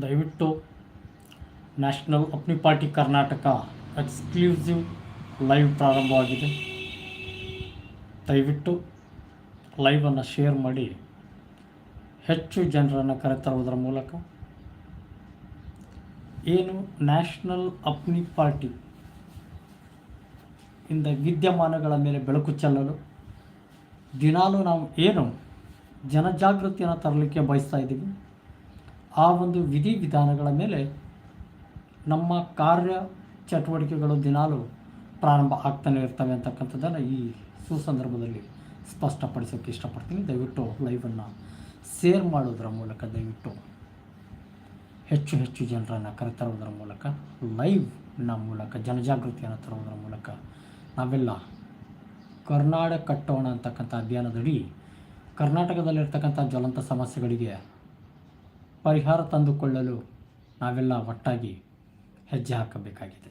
ದಯವಿಟ್ಟು national Apni party Karnataka exclusive live ಪ್ರಾರಂಭವಾಗಿದೆ. ದಯವಿಟ್ಟು ಲೈವನ್ನು ಶೇರ್ ಮಾಡಿ. ಹೆಚ್ಚು ಜನರನ್ನು ಕರೆತರುವುದರ ಮೂಲಕ ಏನು ನ್ಯಾಷನಲ್ ಅಪ್ನಿ ಪಾರ್ಟಿ ಇಂದ ವಿದ್ಯಮಾನಗಳ ಮೇಲೆ ಬೆಳಕು ಚೆಲ್ಲಲು ದಿನಾಲೂ ನಾವು ಏನು ಜನಜಾಗೃತಿಯನ್ನು ತರಲಿಕ್ಕೆ ಬಯಸ್ತಾ ಇದ್ದೀವಿ. ಆ ಒಂದು ವಿಧಿವಿಧಾನಗಳ ಮೇಲೆ ನಮ್ಮ ಕಾರ್ಯ ಚಟುವಟಿಕೆಗಳು ದಿನಾಲೂ ಪ್ರಾರಂಭ ಆಗ್ತಾನೆ ಇರ್ತವೆ ಅಂತಕ್ಕಂಥದ್ದನ್ನು ಈ ಸುಸಂದರ್ಭದಲ್ಲಿ ಸ್ಪಷ್ಟಪಡಿಸೋಕ್ಕೆ ಇಷ್ಟಪಡ್ತೀನಿ. ದಯವಿಟ್ಟು ಲೈವನ್ನು ಶೇರ್ ಮಾಡೋದರ ಮೂಲಕ, ದಯವಿಟ್ಟು ಹೆಚ್ಚು ಹೆಚ್ಚು ಜನರನ್ನು ಕರೆತರುವುದರ ಮೂಲಕ ಲೈವ್ನ ಮೂಲಕ, ಜನಜಾಗೃತಿಯನ್ನು ತರುವುದರ ಮೂಲಕ ನಾವೆಲ್ಲ ಕರ್ನಾಟಕ ಕಟ್ಟೋಣ ಅಂತಕ್ಕಂಥ ಅಭಿಯಾನದಡಿ ಕರ್ನಾಟಕದಲ್ಲಿರ್ತಕ್ಕಂಥ ಜ್ವಲಂತ ಸಮಸ್ಯೆಗಳಿಗೆ ಪರಿಹಾರ ತಂದುಕೊಳ್ಳಲು ನಾವೆಲ್ಲ ಒಟ್ಟಾಗಿ ಹೆಜ್ಜೆ ಹಾಕಬೇಕಾಗಿದೆ.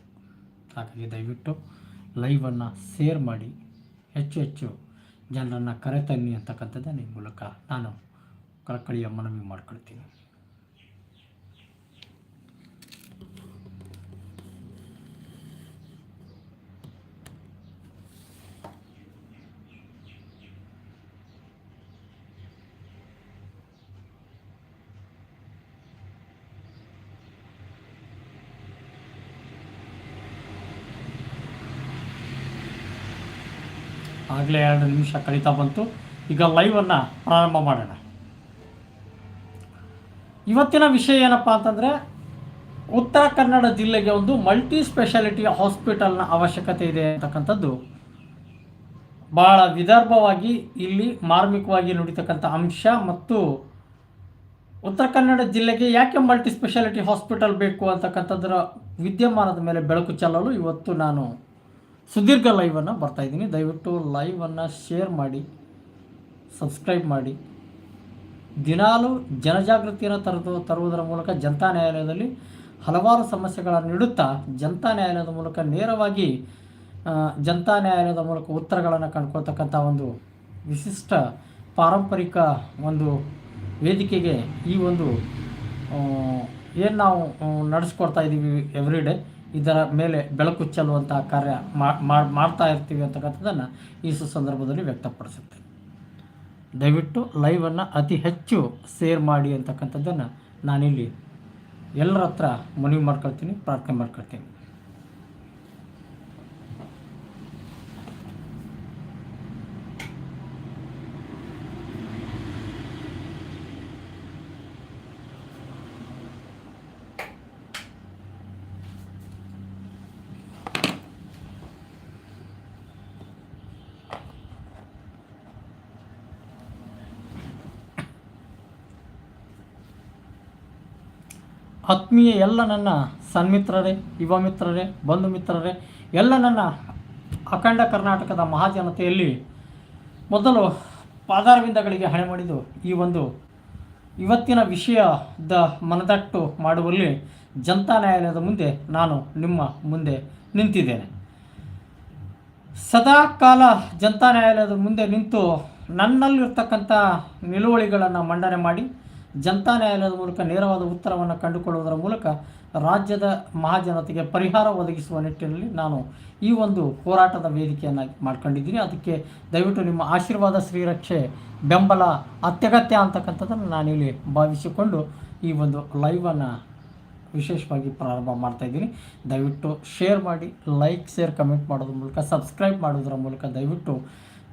ಹಾಗಾಗಿ ದಯವಿಟ್ಟು ಲೈವನ್ನು ಶೇರ್ ಮಾಡಿ, ಹೆಚ್ಚು ಹೆಚ್ಚು ಜನರನ್ನು ಕರೆತನ್ನಿ ಅಂತಕ್ಕಂಥದ್ದನ್ನು ಈ ಮೂಲಕ ನಾನು ಕಳಕಳಿಯ ಮನವಿ ಮಾಡ್ಕೊಳ್ತೀನಿ. ಆಗಲೇ ಎರಡು ನಿಮಿಷ ಕಳೀತಾ ಬಂತು. ಈಗ ಲೈವನ್ನು ಪ್ರಾರಂಭ ಮಾಡೋಣ. ಇವತ್ತಿನ ವಿಷಯ ಏನಪ್ಪ ಅಂತಂದರೆ, ಉತ್ತರ ಕನ್ನಡ ಜಿಲ್ಲೆಗೆ ಒಂದು ಮಲ್ಟಿ ಸ್ಪೆಷಾಲಿಟಿ ಹಾಸ್ಪಿಟಲ್ನ ಅವಶ್ಯಕತೆ ಇದೆ ಅಂತಕ್ಕಂಥದ್ದು. ಭಾಳ ವಿದರ್ಭವಾಗಿ ಇಲ್ಲಿ ಮಾರ್ಮಿಕವಾಗಿ ನುಡಿತಕ್ಕಂಥ ಅಂಶ ಮತ್ತು ಉತ್ತರ ಕನ್ನಡ ಜಿಲ್ಲೆಗೆ ಯಾಕೆ ಮಲ್ಟಿ ಸ್ಪೆಷಾಲಿಟಿ ಹಾಸ್ಪಿಟಲ್ ಬೇಕು ಅಂತಕ್ಕಂಥದ್ರ ವಿದ್ಯಮಾನದ ಮೇಲೆ ಬೆಳಕು ಚೆಲ್ಲಲು ಇವತ್ತು ನಾನು ಸುದೀರ್ಘ ಲೈವನ್ನು ಬರ್ತಾ ಇದ್ದೀನಿ. ದಯವಿಟ್ಟು ಲೈವನ್ನು ಶೇರ್ ಮಾಡಿ ಸಬ್ಸ್ಕ್ರೈಬ್ ಮಾಡಿ. ದಿನಾಲೂ ಜನಜಾಗೃತಿಯನ್ನು ತರದು, ತರುವುದರ ಮೂಲಕ ಜನತಾ ನ್ಯಾಯಾಲಯದಲ್ಲಿ ಹಲವಾರು ಸಮಸ್ಯೆಗಳನ್ನು ನೀಡುತ್ತಾ, ಜನತಾ ನ್ಯಾಯಾಲಯದ ಮೂಲಕ ನೇರವಾಗಿ ಜನತಾ ನ್ಯಾಯಾಲಯದ ಮೂಲಕ ಉತ್ತರಗಳನ್ನು ಕಂಡ್ಕೊಳ್ತಕ್ಕಂಥ ಒಂದು ವಿಶಿಷ್ಟ ಪಾರಂಪರಿಕ ಒಂದು ವೇದಿಕೆಗೆ ಈ ಒಂದು ಏನು ನಾವು ನಡೆಸ್ಕೊಡ್ತಾ ಇದ್ದೀವಿ ಎವ್ರಿ ಡೇ ಇದರ ಮೇಲೆ ಬೆಳಕು ಚೆಲ್ಲುವಂತಹ ಕಾರ್ಯ ಮಾಡ್ತಾ ಇರ್ತೀವಿ ಅಂತಕ್ಕಂಥದ್ದನ್ನು ಈ ಸಂದರ್ಭದಲ್ಲಿ ವ್ಯಕ್ತಪಡಿಸುತ್ತೆ ದಯವಿಟ್ಟು ಲೈವನ್ನು ಅತಿ ಹೆಚ್ಚು ಶೇರ್ ಮಾಡಿ ಅಂತಕ್ಕಂಥದ್ದನ್ನು ನಾನಿಲ್ಲಿ ಎಲ್ಲರ ಹತ್ರ ಮನವಿ ಮಾಡ್ಕೊಳ್ತೀನಿ, ಪ್ರಾರ್ಥನೆ ಮಾಡ್ಕೊಳ್ತೀನಿ. ಆತ್ಮೀಯ ಎಲ್ಲ ನನ್ನ ಸನ್ಮಿತ್ರರೇ, ಯುವ ಮಿತ್ರರೇ, ಬಂಧು ಮಿತ್ರರೇ, ಎಲ್ಲ ನನ್ನ ಅಖಂಡ ಕರ್ನಾಟಕದ ಮಹಾಜನತೆಯಲ್ಲಿ ಮೊದಲು ಪಾದಾರವಿಂದಗಳಿಗೆ ಹಣೆ ಮಾಡಿದ್ದು ಈ ಒಂದು ಇವತ್ತಿನ ವಿಷಯದ ಮನದಟ್ಟು ಮಾಡುವಲ್ಲಿ ಜನತಾ ನ್ಯಾಯಾಲಯದ ಮುಂದೆ ನಾನು ನಿಮ್ಮ ಮುಂದೆ ನಿಂತಿದ್ದೇನೆ. ಸದಾ ಕಾಲ ಜನತಾ ನ್ಯಾಯಾಲಯದ ಮುಂದೆ ನಿಂತು ನನ್ನಲ್ಲಿರ್ತಕ್ಕಂಥ ನಿಲುವಳಿಗಳನ್ನು ಮಂಡನೆ ಮಾಡಿ ಜನತಾ ನ್ಯಾಯಾಲಯದ ಮೂಲಕ ನೇರವಾದ ಉತ್ತರವನ್ನು ಕಂಡುಕೊಳ್ಳುವುದರ ಮೂಲಕ ರಾಜ್ಯದ ಮಹಾಜನತೆಗೆ ಪರಿಹಾರ ಒದಗಿಸುವ ನಿಟ್ಟಿನಲ್ಲಿ ನಾನು ಈ ಒಂದು ಹೋರಾಟದ ವೇದಿಕೆಯನ್ನಾಗಿ ಮಾಡ್ಕೊಂಡಿದ್ದೀನಿ. ಅದಕ್ಕೆ ದಯವಿಟ್ಟು ನಿಮ್ಮ ಆಶೀರ್ವಾದ, ಶ್ರೀರಕ್ಷೆ, ಬೆಂಬಲ, ಅತ್ಯಗತ್ಯ ಅಂತಕ್ಕಂಥದ್ದನ್ನು ನಾನಿಲ್ಲಿ ಭಾವಿಸಿಕೊಂಡು ಈ ಒಂದು ಲೈವನ್ನು ವಿಶೇಷವಾಗಿ ಪ್ರಾರಂಭ ಮಾಡ್ತಾ ಇದ್ದೀನಿ. ದಯವಿಟ್ಟು ಶೇರ್ ಮಾಡಿ, ಲೈಕ್, ಶೇರ್, ಕಮೆಂಟ್ ಮಾಡೋದ್ರ ಮೂಲಕ, ಸಬ್ಸ್ಕ್ರೈಬ್ ಮಾಡೋದ್ರ ಮೂಲಕ ದಯವಿಟ್ಟು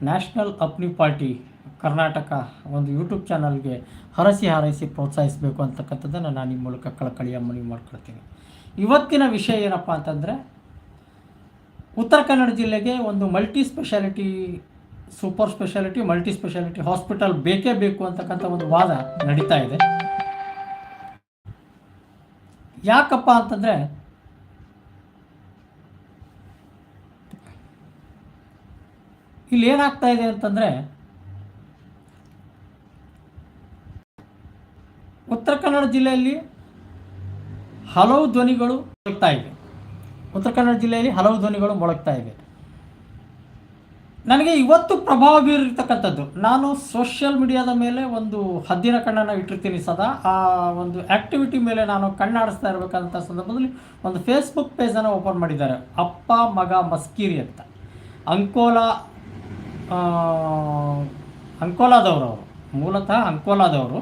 ನ್ಯಾಷನಲ್ ಅಪ್ನಿ ಪಾರ್ಟಿ ಕರ್ನಾಟಕ ಒಂದು ಯೂಟ್ಯೂಬ್ ಚಾನಲ್ಗೆ ಹರಸಿ ಹಾರೈಸಿ ಪ್ರೋತ್ಸಾಹಿಸಬೇಕು ಅಂತಕ್ಕಂಥದ್ದನ್ನು ನಾನು ಈ ಮೂಲಕ ಕಳಕಳಿಯ ಮನವಿ ಮಾಡ್ಕೊಳ್ತೀನಿ. ಇವತ್ತಿನ ವಿಷಯ ಏನಪ್ಪ ಅಂತಂದರೆ, ಉತ್ತರ ಕನ್ನಡ ಜಿಲ್ಲೆಗೆ ಒಂದು multi speciality super speciality multi speciality hospital ಬೇಕೇ ಬೇಕು ಅಂತಕ್ಕಂಥ ಒಂದು ವಾದ ನಡೀತಾ ಇದೆ. ಯಾಕಪ್ಪ ಅಂತಂದರೆ ಇಲ್ಲಿ ಏನಾಗ್ತಾ ಇದೆ ಅಂತಂದರೆ ಉತ್ತರ ಕನ್ನಡ ಜಿಲ್ಲೆಯಲ್ಲಿ ಹಲವು ಧ್ವನಿಗಳು ಮೊಳಗ್ತಾ ಇವೆ ಉತ್ತರ ಕನ್ನಡ ಜಿಲ್ಲೆಯಲ್ಲಿ ಹಲವು ಧ್ವನಿಗಳು ಮೊಳಗ್ತಾ ಇವೆ ನನಗೆ ಇವತ್ತು ಪ್ರಭಾವ ಬೀರಿರ್ತಕ್ಕಂಥದ್ದು. ನಾನು ಸೋಷಿಯಲ್ ಮೀಡಿಯಾದ ಮೇಲೆ ಒಂದು ಹದ್ದಿನ ಕಣ್ಣನ್ನು ಇಟ್ಟಿರ್ತೀನಿ ಸದಾ. ಆ ಒಂದು ಆ್ಯಕ್ಟಿವಿಟಿ ಮೇಲೆ ನಾನು ಕಣ್ಣಾಡಿಸ್ತಾ ಇರಬೇಕಂತ ಸಂದರ್ಭದಲ್ಲಿ ಒಂದು ಫೇಸ್ಬುಕ್ ಪೇಜನ್ನು ಓಪನ್ ಮಾಡಿದ್ದಾರೆ. ಅಪ್ಪ, ಮಗ, ಮಸ್ಕೀರಿ ಅಂತ. ಅಂಕೋಲಾ ಅಂಕೋಲಾದವರು ಅವರು. ಮೂಲತಃ ಅಂಕೋಲಾದವರು.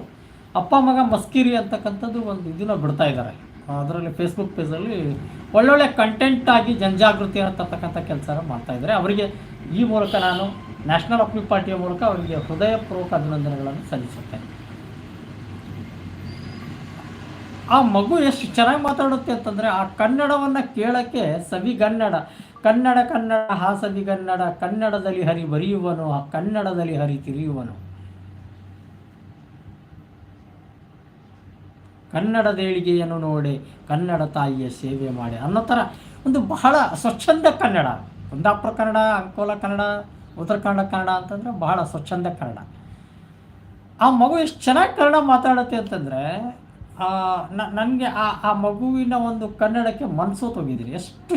ಅಪ್ಪ ಮಗ ಮಸ್ಕಿರಿ ಅಂತಕ್ಕಂಥದ್ದು ಒಂದು ಇದನ್ನ ಬಿಡ್ತಾ ಇದ್ದಾರೆ. ಅದರಲ್ಲಿ ಫೇಸ್ಬುಕ್ ಪೇಜಲ್ಲಿ ಒಳ್ಳೊಳ್ಳೆ ಕಂಟೆಂಟ್ ಆಗಿ ಜನಜಾಗೃತಿ ತರ್ತಕ್ಕಂಥ ಕೆಲಸ ಮಾಡ್ತಾ ಇದ್ದಾರೆ. ಅವರಿಗೆ ಈ ಮೂಲಕ ನಾನು ನ್ಯಾಷನಲ್ ಅಪ್ಪಿ ಪಾರ್ಟಿಯ ಮೂಲಕ ಅವರಿಗೆ ಹೃದಯಪೂರ್ವಕ ಅಭಿನಂದನೆಗಳನ್ನು ಸಲ್ಲಿಸುತ್ತೇನೆ. ಆ ಮಗು ಎಷ್ಟು ಚೆನ್ನಾಗಿ ಮಾತಾಡುತ್ತೆ ಅಂತಂದರೆ ಆ ಕನ್ನಡವನ್ನು ಕೇಳೋಕ್ಕೆ ಸವಿಗನ್ನಡ ಕನ್ನಡ ಕನ್ನಡ ಹಾಸವಿಗನ್ನಡ ಕನ್ನಡದಲ್ಲಿ ಹರಿ ಬರೆಯುವನು, ಆ ಕನ್ನಡದಲ್ಲಿ ಹರಿ ತಿರಿಯುವನು ಕನ್ನಡದ ಏಳಿಗೆಯನ್ನು ನೋಡಿ ಕನ್ನಡ ತಾಯಿಯ ಸೇವೆ ಮಾಡಿ. ಅನ್ನೋ ಥರ ಒಂದು ಬಹಳ ಸ್ವಚ್ಛಂದ ಕನ್ನಡ. ಕುಂದಾಪುರ ಕನ್ನಡ, ಅಂಕೋಲ ಕನ್ನಡ, ಉತ್ತರ ಕನ್ನಡ ಕನ್ನಡ ಅಂತಂದರೆ ಬಹಳ ಸ್ವಚ್ಛಂದ ಕನ್ನಡ. ಆ ಮಗು ಎಷ್ಟು ಚೆನ್ನಾಗಿ ಕನ್ನಡ ಮಾತಾಡುತ್ತೆ ಅಂತಂದರೆ ನನಗೆ ಆ ಆ ಮಗುವಿನ ಒಂದು ಕನ್ನಡಕ್ಕೆ ಮನಸ್ಸು ತೊಗಿದಿರಿ ಎಷ್ಟು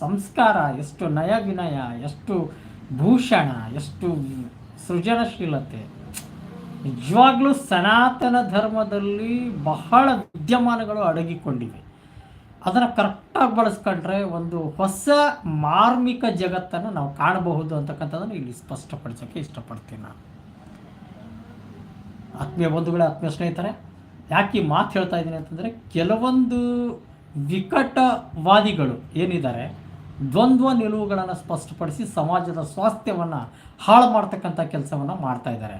ಸಂಸ್ಕಾರ, ಎಷ್ಟು ನಯ ವಿನಯ ಎಷ್ಟು ಭೂಷಣ, ಎಷ್ಟು ಸೃಜನಶೀಲತೆ. ನಿಜವಾಗ್ಲೂ ಸನಾತನ ಧರ್ಮದಲ್ಲಿ ಬಹಳ ವಿದ್ಯಮಾನಗಳು ಅಡಗಿಕೊಂಡಿವೆ. ಅದನ್ನು ಕರೆಕ್ಟಾಗಿ ಬಳಸ್ಕೊಂಡ್ರೆ ಒಂದು ಹೊಸ ಮಾರ್ಮಿಕ ಜಗತ್ತನ್ನು ನಾವು ಕಾಣಬಹುದು ಅಂತಕ್ಕಂಥದ್ದನ್ನು ಇಲ್ಲಿ ಸ್ಪಷ್ಟಪಡಿಸೋಕ್ಕೆ ಇಷ್ಟಪಡ್ತೀನಿ ನಾನು. ಆತ್ಮೀಯ ಬಂಧುಗಳೇ, ಆತ್ಮೀಯ ಸ್ನೇಹಿತರೆ, ಯಾಕೆ ಮಾತು ಹೇಳ್ತಾ ಇದ್ದೀನಿ ಅಂತಂದರೆ ಕೆಲವೊಂದು ವಿಕಟವಾದಿಗಳು ಏನಿದ್ದಾರೆ, ದ್ವಂದ್ವ ನಿಲುವುಗಳನ್ನು ಸ್ಪಷ್ಟಪಡಿಸಿ ಸಮಾಜದ ಸ್ವಾಸ್ಥ್ಯವನ್ನು ಹಾಳು ಮಾಡ್ತಕ್ಕಂಥ ಕೆಲಸವನ್ನು ಮಾಡ್ತಾ ಇದ್ದಾರೆ.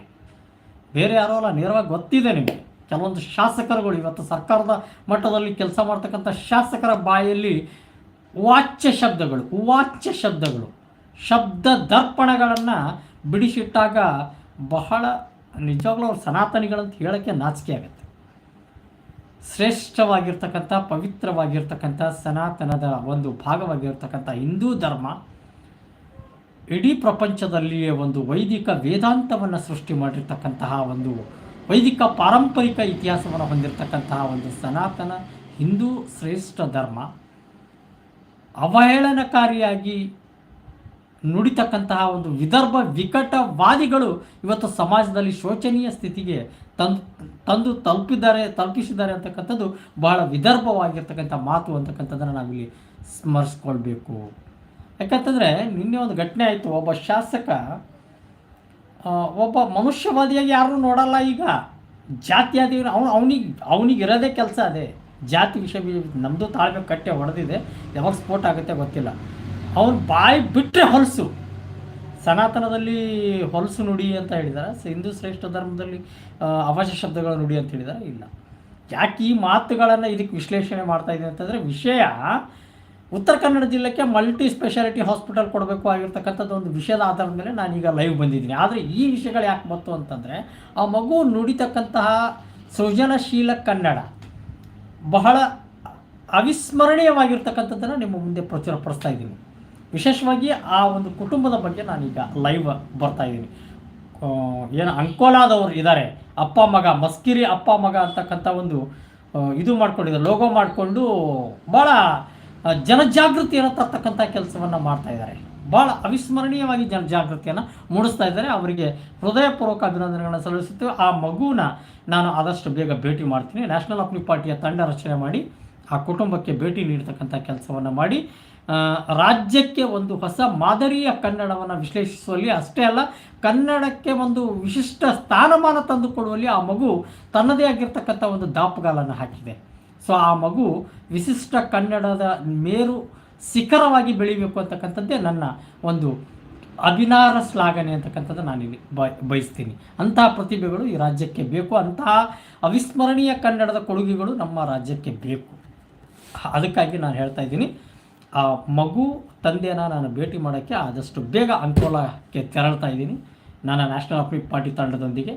ಬೇರೆ ಯಾರೋ ಅಲ್ಲ, ನೇರವಾಗಿ ಗೊತ್ತಿದೆ ನಿಮಗೆ. ಕೆಲವೊಂದು ಶಾಸಕರುಗಳು ಇವತ್ತು ಸರ್ಕಾರದ ಮಟ್ಟದಲ್ಲಿ ಕೆಲಸ ಮಾಡ್ತಕ್ಕಂಥ ಶಾಸಕರ ಬಾಯಲ್ಲಿ ವಾಚ್ಯ ಶಬ್ದಗಳು ವಾಚ್ಯ ಶಬ್ದಗಳು, ಶಬ್ದ ದರ್ಪಣಗಳನ್ನು ಬಿಡಿಸಿಟ್ಟಾಗ ಬಹಳ ನಿಜವಾಗ್ಲೂ ಅವ್ರು ಸನಾತನಿಗಳಂತ ಹೇಳೋಕ್ಕೆ ನಾಚಿಕೆ ಆಗುತ್ತೆ. ಶ್ರೇಷ್ಠವಾಗಿರ್ತಕ್ಕಂಥ, ಪವಿತ್ರವಾಗಿರ್ತಕ್ಕಂಥ, ಸನಾತನದ ಒಂದು ಭಾಗವಾಗಿರ್ತಕ್ಕಂಥ ಹಿಂದೂ ಧರ್ಮ ಇಡೀ ಪ್ರಪಂಚದಲ್ಲಿಯೇ ಒಂದು ವೈದಿಕ ವೇದಾಂತವನ್ನು ಸೃಷ್ಟಿ ಮಾಡಿರ್ತಕ್ಕಂತಹ ಒಂದು ವೈದಿಕ ಪಾರಂಪರಿಕ ಇತಿಹಾಸವನ್ನು ಹೊಂದಿರತಕ್ಕಂತಹ ಒಂದು ಸನಾತನ ಹಿಂದೂ ಶ್ರೇಷ್ಠ ಧರ್ಮ, ಅವಹೇಳನಕಾರಿಯಾಗಿ ನುಡಿತಕ್ಕಂತಹ ಒಂದು ವಿದರ್ಭ ವಿಕಟವಾದಿಗಳು ಇವತ್ತು ಸಮಾಜದಲ್ಲಿ ಶೋಚನೀಯ ಸ್ಥಿತಿಗೆ ತಂದು ತಂದು ತಲುಪಿದ್ದಾರೆ ತಲುಪಿಸಿದ್ದಾರೆ ಅಂತಕ್ಕಂಥದ್ದು ಬಹಳ ವಿದರ್ಭವಾಗಿರ್ತಕ್ಕಂಥ ಮಾತು ಅಂತಕ್ಕಂಥದ್ದನ್ನು ನಾವಿಲ್ಲಿ ಸ್ಮರಿಸ್ಕೊಳ್ಬೇಕು. ಯಾಕಂತಂದರೆ ನಿನ್ನೆ ಒಂದು ಘಟನೆ ಆಯಿತು. ಒಬ್ಬ ಶಾಸಕ ಒಬ್ಬ ಮನುಷ್ಯವಾದಿಯಾಗಿ ಯಾರೂ ನೋಡಲ್ಲ ಈಗ. ಜಾತಿಯಾದಿ ಅವನು, ಅವನಿಗೆ ಅವನಿಗೆ ಇರೋದೇ ಕೆಲಸ ಅದೇ. ಜಾತಿ ವಿಷಯ ನಮ್ಮದು ತಾಳ್ಮೆ ಕಟ್ಟೆ ಹೊಡೆದಿದೆ. ಯಾವಾಗ ಸ್ಫೋಟ ಆಗುತ್ತೆ ಗೊತ್ತಿಲ್ಲ. ಅವ್ನು ಬಾಯಿ ಬಿಟ್ಟರೆ ಹೊಲಸು. ಸನಾತನದಲ್ಲಿ ಹೊಲಸು ನುಡಿ ಅಂತ ಹೇಳಿದ್ದಾರೆ ಹಿಂದೂ ಶ್ರೇಷ್ಠ ಧರ್ಮದಲ್ಲಿ ಅವಶ್ಯ ಶಬ್ದಗಳ ನುಡಿ ಅಂತ ಹೇಳಿದ್ದಾರೆ ಇಲ್ಲ. ಯಾಕೆ ಈ ಮಾತುಗಳನ್ನು ಇದಕ್ಕೆ ವಿಶ್ಲೇಷಣೆ ಮಾಡ್ತಾ ಇದ್ದೀನಿ ಅಂತಂದರೆ ವಿಷಯ ಉತ್ತರ ಕನ್ನಡ ಜಿಲ್ಲೆಗೆ ಮಲ್ಟಿ ಸ್ಪೆಷಾಲಿಟಿ ಹಾಸ್ಪಿಟಲ್ ಕೊಡಬೇಕು ಆಗಿರ್ತಕ್ಕಂಥದ್ದು ಒಂದು ವಿಷಯದ ಆಧಾರದ ಮೇಲೆ ನಾನೀಗ ಲೈವ್ ಬಂದಿದ್ದೀನಿ. ಆದರೆ ಈ ವಿಷಯಗಳು ಯಾಕೆ ಬಂತು ಅಂತಂದರೆ, ಆ ಮಗು ನುಡಿತಕ್ಕಂತಹ ಸೃಜನಶೀಲ ಕನ್ನಡ ಬಹಳ ಅವಿಸ್ಮರಣೀಯವಾಗಿರ್ತಕ್ಕಂಥದ್ದನ್ನು ನಿಮ್ಮ ಮುಂದೆ ಪ್ರಚುರಪಡಿಸ್ತಾ ಇದ್ದೀನಿ. ವಿಶೇಷವಾಗಿ ಆ ಒಂದು ಕುಟುಂಬದ ಬಗ್ಗೆ ನಾನೀಗ ಲೈವ್ ಬರ್ತಾ ಇದ್ದೀನಿ. ಏನು ಅಂಕೋಲಾದವರು ಇದ್ದಾರೆ ಅಪ್ಪ ಮಗ, ಮಸ್ಕಿರಿ ಅಪ್ಪ ಮಗ ಅಂತಕ್ಕಂಥ ಒಂದು ಇದು ಮಾಡ್ಕೊಂಡಿದ್ದಾರೆ ಲೋಗೋ ಮಾಡಿಕೊಂಡು ಭಾಳ ಜನಜಾಗೃತಿಯನ್ನು ತರ್ತಕ್ಕಂಥ ಕೆಲಸವನ್ನು ಮಾಡ್ತಾ ಇದ್ದಾರೆ. ಭಾಳ ಅವಿಸ್ಮರಣೀಯವಾಗಿ ಜನಜಾಗೃತಿಯನ್ನು ಮೂಡಿಸ್ತಾ ಇದ್ದಾರೆ. ಅವರಿಗೆ ಹೃದಯಪೂರ್ವಕ ಅಭಿನಂದನೆಗಳನ್ನು ಸಲ್ಲಿಸುತ್ತೇವೆ. ಆ ಮಗುನ ನಾನು ಆದಷ್ಟು ಬೇಗ ಭೇಟಿ ಮಾಡ್ತೀನಿ. ನ್ಯಾಷನಲ್ ಆಪ್ನಿ ಪಾರ್ಟಿಯ ತಂಡ ರಚನೆ ಮಾಡಿ, ಆ ಕುಟುಂಬಕ್ಕೆ ಭೇಟಿ ನೀಡತಕ್ಕಂಥ ಕೆಲಸವನ್ನು ಮಾಡಿ ರಾಜ್ಯಕ್ಕೆ ಒಂದು ಹೊಸ ಮಾದರಿಯ ಕನ್ನಡವನ್ನು ವಿಶ್ಲೇಷಿಸುವಲ್ಲಿ, ಅಷ್ಟೇ ಅಲ್ಲ, ಕನ್ನಡಕ್ಕೆ ಒಂದು ವಿಶಿಷ್ಟ ಸ್ಥಾನಮಾನ ತಂದುಕೊಡುವಲ್ಲಿ ಆ ಮಗು ತನ್ನದೇ ಆಗಿರ್ತಕ್ಕಂಥ ಒಂದು ದಾಪುಗಾಲನ್ನು ಹಾಕಿದೆ. ಸೊ ಆ ಮಗು ವಿಶಿಷ್ಟ ಕನ್ನಡದ ಮೇರು ಶಿಖರವಾಗಿ ಬೆಳಿಬೇಕು ಅಂತಕ್ಕಂಥದ್ದೇ ನನ್ನ ಒಂದು ಅಭಿನಾರ ಶ್ಲಾಘನೆ ಅಂತಕ್ಕಂಥದ್ದು ನಾನಿಲ್ಲಿ ಬಯಸ್ತೀನಿ. ಅಂತಹ ಪ್ರತಿಭೆಗಳು ಈ ರಾಜ್ಯಕ್ಕೆ ಬೇಕು. ಅಂತಹ ಅವಿಸ್ಮರಣೀಯ ಕನ್ನಡದ ಕೊಡುಗೆಗಳು ನಮ್ಮ ರಾಜ್ಯಕ್ಕೆ ಬೇಕು. ಅದಕ್ಕಾಗಿ ನಾನು ಹೇಳ್ತಾ ಇದ್ದೀನಿ. ಆ ಮಗು ತಂದೆನ ನಾನು ಭೇಟಿ ಮಾಡೋಕ್ಕೆ ಆದಷ್ಟು ಬೇಗ ಅಂಕೋಲಕ್ಕೆ ತೆರಳ್ತಾ ಇದ್ದೀನಿ. ನನ್ನ ನ್ಯಾಷನಲ್ ಪಾರ್ಟಿ ತಂಡದೊಂದಿಗೆ.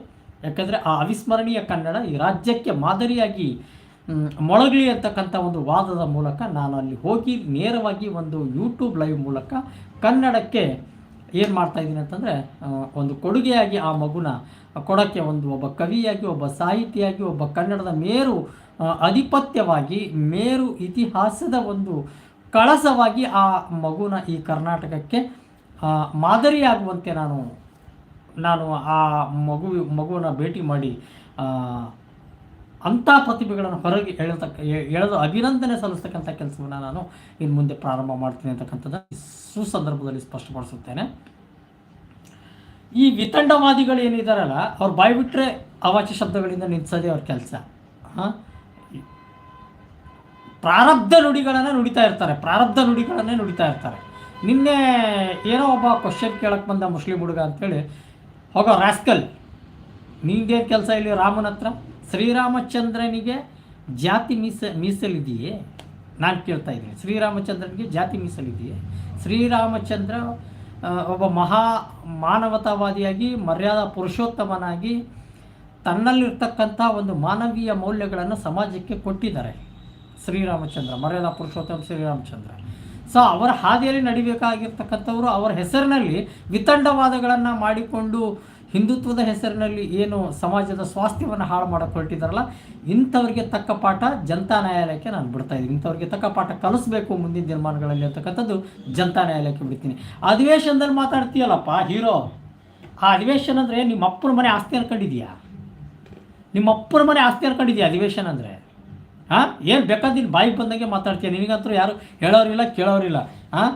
ಯಾಕಂದರೆ ಆ ಅವಿಸ್ಮರಣೀಯ ಕನ್ನಡ ಈ ರಾಜ್ಯಕ್ಕೆ ಮಾದರಿಯಾಗಿ ಮೊಳಗಲಿ ಅಂತಕ್ಕಂಥ ಒಂದು ವಾದದ ಮೂಲಕ ನಾನು ಅಲ್ಲಿ ಹೋಗಿ ನೇರವಾಗಿ ಒಂದು ಯೂಟ್ಯೂಬ್ ಲೈವ್ ಮೂಲಕ ಕನ್ನಡಕ್ಕೆ ಏನು ಮಾಡ್ತಾ ಇದ್ದೀನಿ ಅಂತಂದರೆ ಒಂದು ಕೊಡುಗೆಯಾಗಿ ಆ ಮಗುನ ಕೊಡೋಕ್ಕೆ ಒಂದು ಒಬ್ಬ ಕವಿಯಾಗಿ, ಒಬ್ಬ ಸಾಹಿತಿಯಾಗಿ, ಒಬ್ಬ ಕನ್ನಡದ ಮೇರು ಅಧಿಪತ್ಯವಾಗಿ, ಮೇರು ಇತಿಹಾಸದ ಒಂದು ಕಳಸವಾಗಿ ಆ ಮಗುನ ಈ ಕರ್ನಾಟಕಕ್ಕೆ ಮಾದರಿಯಾಗುವಂತೆ ನಾನು ನಾನು ಆ ಮಗು ಮಗುವನ್ನು ಭೇಟಿ ಮಾಡಿ ಅಂಥ ಪ್ರತಿಭೆಗಳನ್ನು ಹೊರಗೆ ಹೇಳತಕ್ಕ ಎಳೆದು ಅಭಿನಂದನೆ ಸಲ್ಲಿಸ್ತಕ್ಕಂಥ ಕೆಲಸವನ್ನು ನಾನು ಇನ್ನು ಮುಂದೆ ಪ್ರಾರಂಭ ಮಾಡ್ತೀನಿ ಅಂತಕ್ಕಂಥದ್ದು ಸುಸಂದರ್ಭದಲ್ಲಿ ಸ್ಪಷ್ಟಪಡಿಸುತ್ತೇನೆ. ಈ ವಿತಂಡವಾದಿಗಳು ಏನಿದಾರಲ್ಲ, ಅವ್ರು ಬಾಯಿ ಬಿಟ್ಟರೆ ಅವಾಚ್ಯ ಶಬ್ದಗಳಿಂದ ನಿಲ್ಲಿಸೋದೇ ಅವ್ರ ಕೆಲಸ. ಪ್ರಾರಬ್ಧ ನುಡಿಗಳನ್ನು ನುಡಿತಾ ಇರ್ತಾರೆ, ಪ್ರಾರಬ್ಧ ನುಡಿಗಳನ್ನೇ ನುಡಿತಾ ಇರ್ತಾರೆ. ನಿನ್ನೆ ಏನೋ ಒಬ್ಬ ಕ್ವಶನ್ ಕೇಳಕ್ಕೆ ಬಂದ ಮುಸ್ಲಿಂ ಹುಡುಗ ಅಂತೇಳಿ, ಹೋಗೋ ರಾಸ್ಕಲ್, ನಿಂಗೇನು ಕೆಲಸ ಇಲ್ಲಿ ರಾಮನ ಹತ್ರ? ಶ್ರೀರಾಮಚಂದ್ರನಿಗೆ ಜಾತಿ ಮೀಸ, ಮೀಸಲಿದೆಯೇ? ನಾನು ಕೇಳ್ತಾ ಇದ್ದೀನಿ. ಶ್ರೀರಾಮಚಂದ್ರನಿಗೆ ಜಾತಿ ಮೀಸಲಿದೆಯೇ? ಶ್ರೀರಾಮಚಂದ್ರ ಒಬ್ಬ ಮಹಾ ಮಾನವತಾವಾದಿಯಾಗಿ, ಮರ್ಯಾದಾ ಪುರುಷೋತ್ತಮನಾಗಿ ತನ್ನಲ್ಲಿರ್ತಕ್ಕಂಥ ಒಂದು ಮಾನವೀಯ ಮೌಲ್ಯಗಳನ್ನು ಸಮಾಜಕ್ಕೆ ಕೊಟ್ಟಿದ್ದಾರೆ. ಶ್ರೀರಾಮಚಂದ್ರ, ಮರ್ಯಾದಾ ಪುರುಷೋತ್ತಮ ಶ್ರೀರಾಮಚಂದ್ರ. ಸೊ ಅವರ ಹಾದಿಯಲ್ಲಿ ನಡಿಬೇಕಾಗಿರ್ತಕ್ಕಂಥವರು, ಅವರ ಹೆಸರಿನಲ್ಲಿ ವಿತಂಡವಾದಗಳನ್ನು ಮಾಡಿಕೊಂಡು ಹಿಂದುತ್ವದ ಹೆಸರಿನಲ್ಲಿ ಏನು ಸಮಾಜದ ಸ್ವಾಸ್ಥ್ಯವನ್ನು ಹಾಳು ಮಾಡಕ್ಕೆ ಹೊರಟಿದಾರಲ್ಲ ಇಂಥವ್ರಿಗೆ ತಕ್ಕ ಪಾಠ ಜನತಾ ನ್ಯಾಯಾಲಯಕ್ಕೆ ನಾನು ಬಿಡ್ತಾ ಇದ್ದೀನಿ. ಇಂಥವ್ರಿಗೆ ತಕ್ಕ ಪಾಠ ಕಲಿಸ್ಬೇಕು ಮುಂದಿನ ದಿನಮಾನಗಳಲ್ಲಿ ಅಂತಕ್ಕಂಥದ್ದು ಜನತಾ ನ್ಯಾಯಾಲಯಕ್ಕೆ ಬಿಡ್ತೀನಿ. ಅಧಿವೇಶನದಲ್ಲಿ ಮಾತಾಡ್ತೀಯಲ್ಲಪ್ಪ, ಹೀರೋ. ಆ ಅಧಿವೇಶನ ಅಂದರೆ ನಿಮ್ಮ ಅಪ್ಪನ ಮನೆ ಆಸ್ತಿ ಅನ್ಕೊಂಡಿದ್ಯಾ? ನಿಮ್ಮ ಅಪ್ಪನ ಮನೆ ಆಸ್ತಿ ಅನ್ಕೊಂಡಿದ್ಯಾ ಅಧಿವೇಶನ ಅಂದರೆ? ಹಾಂ ಏನು ಬೇಕಾದಿಲ್ಲ ಬಾಯಿಗೆ ಬಂದಂಗೆ ಮಾತಾಡ್ತೀಯ? ನಿನಗಂತೂ ಯಾರು ಹೇಳೋರಿಲ್ಲ, ಕೇಳೋರಿಲ್ಲ. ಹಾಂ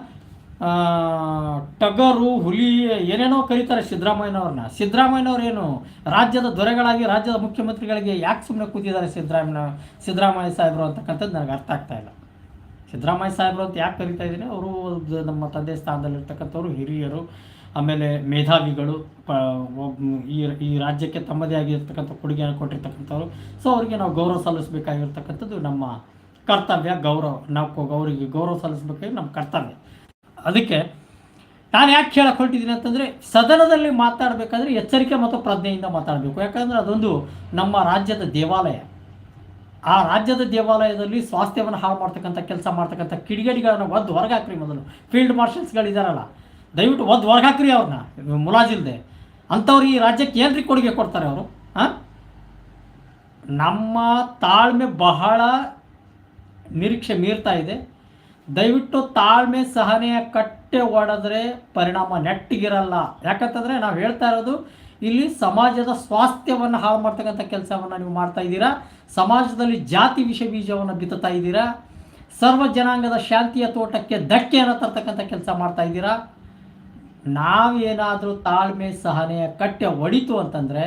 ಟಗರು, ಹುಲಿ, ಏನೇನೋ ಕರೀತಾರೆ ಸಿದ್ದರಾಮಯ್ಯನವ್ರನ್ನ. ಸಿದ್ದರಾಮಯ್ಯನವ್ರು ಏನು ರಾಜ್ಯದ ದೊರೆಗಳಾಗಿ, ರಾಜ್ಯದ ಮುಖ್ಯಮಂತ್ರಿಗಳಿಗೆ ಯಾಕೆ ಸುಮ್ಮನೆ ಕೂತಿದ್ದಾರೆ ಸಿದ್ದರಾಮಯ್ಯ ಸಿದ್ದರಾಮಯ್ಯ ಸಾಹೇಬರು ಅಂತಕ್ಕಂಥದ್ದು ನನಗೆ ಅರ್ಥ ಆಗ್ತಾ ಇಲ್ಲ. ಸಿದ್ದರಾಮಯ್ಯ ಸಾಹೇಬರು ಅಂತ ಯಾಕೆ ಕರಿತಾ ಇದ್ದೀನಿ? ಅವರು ನಮ್ಮ ತಂದೆ ಸ್ಥಾನದಲ್ಲಿರ್ತಕ್ಕಂಥವ್ರು ಹಿರಿಯರು, ಆಮೇಲೆ ಮೇಧಾವಿಗಳು ಈ ಈ ರಾಜ್ಯಕ್ಕೆ ತಮ್ಮದೇ ಆಗಿರ್ತಕ್ಕಂಥ ಕೊಡುಗೆಯನ್ನು ಕೊಟ್ಟಿರ್ತಕ್ಕಂಥವ್ರು. ಸೊ ಅವರಿಗೆ ನಾವು ಗೌರವ ಸಲ್ಲಿಸಬೇಕಾಗಿರ್ತಕ್ಕಂಥದ್ದು ನಮ್ಮ ಕರ್ತವ್ಯ, ಗೌರವ. ನಾವು ಅವರಿಗೆ ಗೌರವ ಸಲ್ಲಿಸಬೇಕಾಗಿ ನಮ್ಮ ಕರ್ತವ್ಯ. ಅದಕ್ಕೆ ನಾನು ಯಾಕೆ ಕೇಳಕ್ಕೆ ಹೊರಟಿದ್ದೀನಿ ಅಂತಂದರೆ ಸದನದಲ್ಲಿ ಮಾತಾಡಬೇಕಾದ್ರೆ ಎಚ್ಚರಿಕೆ ಮತ್ತು ಪ್ರಜ್ಞೆಯಿಂದ ಮಾತಾಡಬೇಕು. ಯಾಕಂದರೆ ಅದೊಂದು ನಮ್ಮ ರಾಜ್ಯದ ದೇವಾಲಯ. ಆ ರಾಜ್ಯದ ದೇವಾಲಯದಲ್ಲಿ ಸ್ವಾಸ್ಥ್ಯವನ್ನು ಹಾಳು ಮಾಡ್ತಕ್ಕಂಥ ಕೆಲಸ ಮಾಡ್ತಕ್ಕಂಥ ಕಿಡಿಗೇಡಿಗಳನ್ನು ಒದ್ದು ಹೊರಗೆ ಮೊದಲು. ಫೀಲ್ಡ್ ಮಾರ್ಷಲ್ಸ್ಗಳಿದಾರಲ್ಲ ದಯವಿಟ್ಟು ಒದ್ದು ಹೊರಗೆ ಹಾಕ್ರಿ ಅವ್ರನ್ನ, ಮುಲಾಜಿಲ್ದೆ. ಅಂಥವ್ರು ಈ ರಾಜ್ಯಕ್ಕೆ ಏನ್ರಿ ಕೊಡುಗೆ ಕೊಡ್ತಾರೆ ಅವರು? ಹಾಂ ನಮ್ಮ ತಾಳ್ಮೆ ಬಹಳ ನಿರೀಕ್ಷೆ ಮೀರ್ತಾ ಇದೆ. ದಯವಿಟ್ಟು ತಾಳ್ಮೆ ಸಹನೆಯ ಕಟ್ಟೆ ಓಡಿದ್ರೆ ಪರಿಣಾಮ ನೆಟ್ಟಿಗಿರಲ್ಲ. ಯಾಕಂತಂದರೆ ನಾವು ಹೇಳ್ತಾ ಇರೋದು, ಇಲ್ಲಿ ಸಮಾಜದ ಸ್ವಾಸ್ಥ್ಯವನ್ನು ಹಾಳು ಮಾಡ್ತಕ್ಕಂಥ ಕೆಲಸವನ್ನು ನೀವು ಮಾಡ್ತಾ ಇದ್ದೀರಾ, ಸಮಾಜದಲ್ಲಿ ಜಾತಿ ವಿಷ ಬೀಜವನ್ನು ಬಿತ್ತುತ್ತಾ ಇದ್ದೀರಾ, ಸರ್ವ ಜನಾಂಗದ ಶಾಂತಿಯ ತೋಟಕ್ಕೆ ಧಕ್ಕೆಯನ್ನು ತರ್ತಕ್ಕಂಥ ಕೆಲಸ ಮಾಡ್ತಾ ಇದ್ದೀರಾ. ನಾವೇನಾದರೂ ತಾಳ್ಮೆ ಸಹನೆಯ ಕಟ್ಟೆ ಒಡಿತು ಅಂತಂದರೆ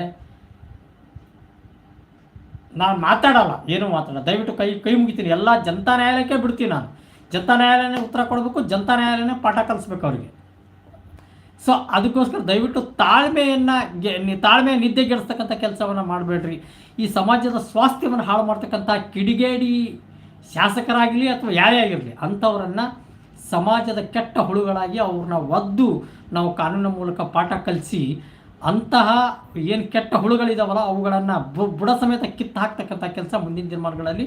ನಾನು ಮಾತಾಡಲ್ಲ, ಏನು ಮಾತಾಡಲ್ಲ. ದಯವಿಟ್ಟು ಕೈ ಕೈ ಮುಗಿತೀನಿ. ಎಲ್ಲ ಜನತಾ ನ್ಯಾಯಾಲಯಕ್ಕೆ ಬಿಡ್ತೀನಿ ನಾನು. ಜನತಾ ನ್ಯಾಯಾಲಯನೇ ಉತ್ತರ ಕೊಡಬೇಕು, ಜನತಾ ನ್ಯಾಯಾಲಯನೇ ಪಾಠ ಕಲಿಸ್ಬೇಕು ಅವರಿಗೆ. ಸೊ ಅದಕ್ಕೋಸ್ಕರ ದಯವಿಟ್ಟು ತಾಳ್ಮೆಯನ್ನು ಗೆ ತಾಳ್ಮೆ ನಿದ್ದೆಗೆಡಿಸ್ತಕ್ಕಂಥ ಕೆಲಸವನ್ನು ಮಾಡಬೇಡ್ರಿ. ಈ ಸಮಾಜದ ಸ್ವಾಸ್ಥ್ಯವನ್ನು ಹಾಳು ಮಾಡ್ತಕ್ಕಂಥ ಕಿಡಿಗೇಡಿ ಶಾಸಕರಾಗಲಿ ಅಥವಾ ಯಾರೇ ಆಗಿರಲಿ, ಅಂಥವರನ್ನು ಸಮಾಜದ ಕೆಟ್ಟ ಹುಳುಗಳಾಗಿ ಅವ್ರನ್ನ ಒದ್ದು ನಾವು ಕಾನೂನಿನ ಮೂಲಕ ಪಾಠ ಕಲಿಸಿ, ಅಂತಹ ಏನು ಕೆಟ್ಟ ಹುಳುಗಳಿದಾವಲ್ಲ ಅವುಗಳನ್ನು ಬುಡ ಸಮೇತ ಕಿತ್ತು ಹಾಕ್ತಕ್ಕಂಥ ಕೆಲಸ ಮುಂದಿನ ದಿನಮಾನಗಳಲ್ಲಿ